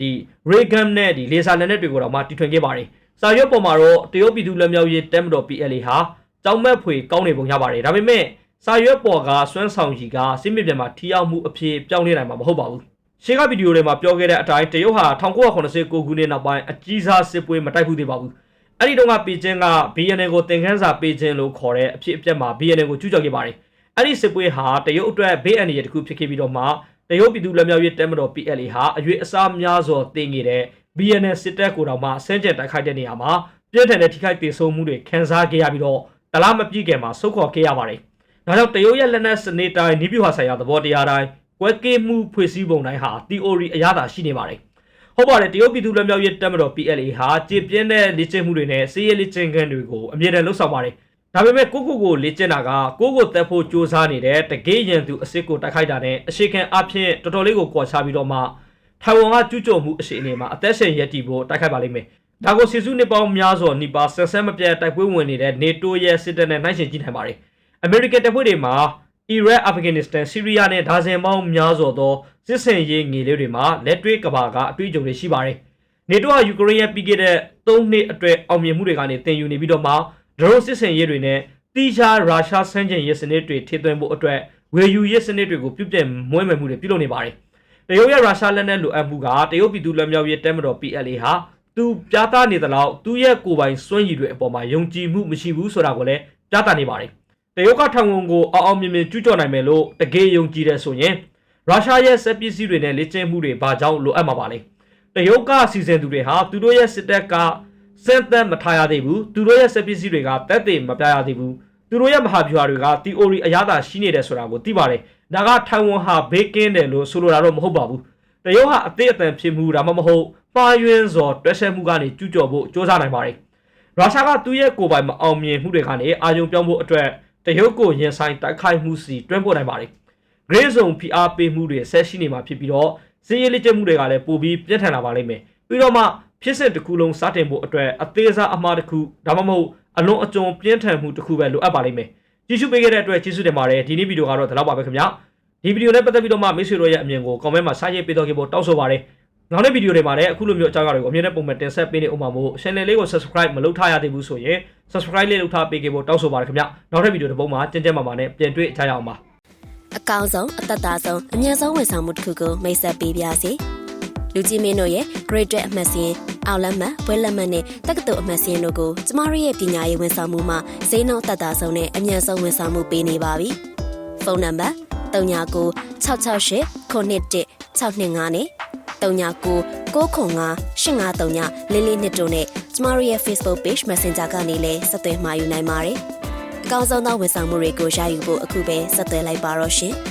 ဒီ ray gun နဲ့ဒီလေဆာလက်နက်တွေကိုတော့မှတီထွင်ခဲ့ပါတယ်။စာရွက်ပေါ်မှာတော့တရုတ်ပြည်သူ့လက်မြောက်ရေးတက်မတော် PLA ဟာကြောင်မက်ဖွေကောင်းနေပုံရပါတယ်။ဒါပေမဲ့စာရွက်ပေါ်ကစွမ်းဆောင်ရည်ကစစ်မြေပြင်မှာထိရောက်မှုအဖြစ်ပြောင်းလဲနိုင်မှာမဟုတ်ပါဘူး။ ရှေ့ကဗီဒီယိုတွေမှာပြောခဲ့တဲ့အတိုင်းတရုတ်ဟာ1989ခုနှစ်နောက်ပိုင်းအကြီးစားစစ်ပွဲမတိုက်ဘူးသေးပါဘူး။အဲ့ဒီတုန်းကပေကျင်းက BNN ကိုသင်ခန်းစာပေးခြင်းလို့ခေါ်တဲ့အဖြစ်အပျက်မှာ BNN ကိုကျူးကျော်ခဲ့ပါတယ်။အဲ့ဒီစစ်ပွဲဟာတရုတ်အတွက်ဘေးအန္တရာယ်တစ်ခုဖြစ်ခဲ့ပြီးတော့မှတရုတ်ပြည်သူ့လက်မြောက်ရေးတပ်မတော် PLA ဟာအရွေးအစားများစွာတင်ခဲ့တဲ့ BNN စစ်တပ်ကိုတော့မှဆန်းကျင်တိုက်ခိုက်တဲ့နေရာမှာပြည့်ထန်တဲ့ထိခိုက်ဒေဆုံးမှုတွေခံစားခဲ့ရပြီးတော့တလားမပြည့်ခင်မှာဆုတ်ခေါ်ခဲ့ရပါတယ်။ဒါကြောင့်တရုတ်ရဲ့လက်နက်စနစ်တိုင်းနိဗျူဟာဆိုင်ရာသဘောတရားတိုင်း ကွဲကေးမှုဖွဲ့စည်းပုံတိုင်းဟာ theory အရသာရှိနေပါတယ်။ဟုတ်ပါတယ်တရုတ်ပြည်သူ့လက်မြောက်ရေးတပ်မတော် PLA ဟာကြည်ပြင်းတဲ့လေ့ကျင့်မှုတွေနဲ့စီးရဲလေ့ကျင့်ခန်းတွေကိုအမြဲတမ်းလှုပ်ဆောင်ပါတယ်။ဒါပေမဲ့ကိုကိုကိုလေ့ကျင့်တာကကိုကိုတက်ဖို့စ조사နေတဲ့တကယ်ရန်သူအစ်စ်ကိုတိုက်ခိုက်တာနဲ့အရှိခံအဖြစ်တော်တော်လေးကိုကွာခြားပြီးတော့မှထိုင်ဝမ်ကကျူးကျော်မှုအရှိအနေမှာအသက်ရှင်ရည်တည်ဖို့တိုက်ခိုက်ပါလိမ့်မယ်။ဒါကိုစီစုနှစ်ပေါင်းများစွာနီပါဆက်ဆက်မပြတ်တိုက်ပွဲဝင်နေတဲ့ NATO ရဲ့စစ်တပ်နဲ့နှိုင်းယှဉ်ကြည့်နိုင်ပါတယ်။ American တပ်ဖွဲ့တွေမှာ အီရတ်အာဖဂန်နစ္စတန်ဆီးရီးယားနဲ့ဒါဇင်ပေါင်းများစွာသောစစ်စင်ရေးငေလေးတွေမှာလက်တွေ့ကဘာကအတွေ့အကြုံတွေရှိပါတယ်။ NATO ကယူကရိန်းရဲ့ပြီးခဲ့တဲ့3နှစ်အတွက်အောင်မြင်မှုတွေကနေတင်ယူနေပြီးတော့မှဒရုန်းစစ်စင်ရေးတွေနဲ့တီရှားရုရှားဆန်းကျင်ရေးစနစ်တွေထိသွင်းဖို့အတွက်ဝေယူရေးစနစ်တွေကိုပြုပြင်မွဲမယ်မှုတွေပြုလုပ်နေပါတယ်။တရုတ်ရဲ့ရုရှားလက်နက်လိုအပ်မှုကတရုတ်ပြည်သူ့လက်မြောက်ရေးတပ်မတော် PLA ဟာသူပြသနေသလောက်သူ့ရဲ့ကိုယ်ပိုင်စွန့်ရည်တွေအပေါ်မှာယုံကြည်မှုမရှိဘူးဆိုတာကိုလည်းပြသနေပါတယ်။ တရုတ်ကထောင်ဝင်ကိုအောင်အောင်မြင်မြင်ကျူးကျော်နိုင်မယ်လို့တကယ်ယုံကြည်တယ်ဆိုရင်ရုရှားရဲ့စက်ပစ္စည်းတွေနဲ့လေ့ကျင့်မှုတွေဘာကြောင့်လိုအပ်မှာပါလဲ။တရုတ်ကစီစဉ်သူတွေဟာသူတို့ရဲ့စစ်တပ်ကစက်သက်မထားရသေးဘူးသူတို့ရဲ့စက်ပစ္စည်းတွေကတက်သေးမပြရသေးဘူးသူတို့ရဲ့မဟာဗျူဟာတွေက theory အရသာရှိနေတယ်ဆိုတာကိုသိပါတယ်ဒါကထိုင်ဝမ်ဟာဘေးကင်းတယ်လို့ဆိုလိုတာတော့မဟုတ်ပါဘူးတရုတ်ဟာအသေးအတန်ဖြစ်မှုဒါမှမဟုတ်မှားယွင်းစွာတွဲဆက်မှုကနေကျူးကျော်ဖို့စ조사နိုင်ပါတယ်ရုရှားကသူ့ရဲ့ကိုယ်ပိုင်မအောင်မြင်မှုတွေကနေအာရုံပြောင်းဖို့အတွက် တရုတ်ကိုရင်ဆိုင်တိုက်ခိုက်မှုစီတွန်းပို့နိုင်ပါတယ် grey zone ဖိအားပေးမှုတွေဆက်ရှိနေမှာဖြစ်ပြီးတော့စီးရဲလက်ကျမှုတွေကလည်းပိုပြီးပြင်းထန်လာပါလိမ့်မယ်ပြီးတော့မှဖြစ်စဉ်တစ်ခုလုံးစတင်ဖို့အတွက်အသေးစားအမှားတစ်ခုဒါမှမဟုတ်အလွန်အကျွံပြင်းထန်မှုတစ်ခုပဲလိုအပ်ပါလိမ့်မယ်ကြည့်ရှုပေးခဲ့တဲ့အတွက်ကျေးဇူးတင်ပါတယ်ဒီနေ့ဗီဒီယိုကတော့ဒီလောက်ပါပဲခင်ဗျာဒီဗီဒီယိုနဲ့ပတ်သက်ပြီးတော့မှမိတ်ဆွေတို့ရဲ့အမြင်ကို comment မှာစာရေးပေးတော့ခဲ့ဖို့တောင်းဆိုပါတယ်နောက်တဲ့ဗီဒီယိုတွေမှာလည်းအခုလိုမျိုးအကြောင်းအရာတွေကိုအမြင်နဲ့ပုံမှန်တင်ဆက်ပေးနေဥမှာမို့ channel လေးကို subscribe မလုပ်ထားရသေးဘူးဆိုရင် subscribe လေးလုပ်ထားပေးခဲ့ဖို့တောင်းဆိုပါတယ်ခင်ဗျနောက်တဲ့ဗီဒီယိုတစ်ပုဒ်မှာကြင်ကြင်မာမာနဲ့ပြန်တွေ့ကြရအောင်ပါအကောင်းဆုံးအသက်သာဆုံးအမြတ်ဆုံးဝန်ဆောင်မှုတစ်ခုကိုမိတ်ဆက်ပေးပါစီလူကြီးမင်းတို့ရဲ့ Great အမှတ်စဉ်အောင်လက်မှတ်ပွဲလက်မှတ်နဲ့တက္ကသိုလ်အမှတ်စဉ်တို့ကိုကျမတို့ရဲ့ပညာရေးဝန်ဆောင်မှုမှာဈေးနှုန်းသက်သာဆုံးနဲ့အမြတ်ဆုံးဝန်ဆောင်မှုပေးနေပါပြီဖုန်းနံပါတ်39 668 911 625နဲ့ 39 995 853လေးလေးနှစ်တို့နဲ့ကျမတို့ရဲ့ Facebook Page Messenger ကနေလည်းဆက်သွယ်မှာယူနိုင်ပါတယ်။အကောင်းဆုံးသောဝန်ဆောင်မှုတွေကိုရယူဖို့အခုပဲဆက်သွယ်လိုက်ပါတော့ရှင်။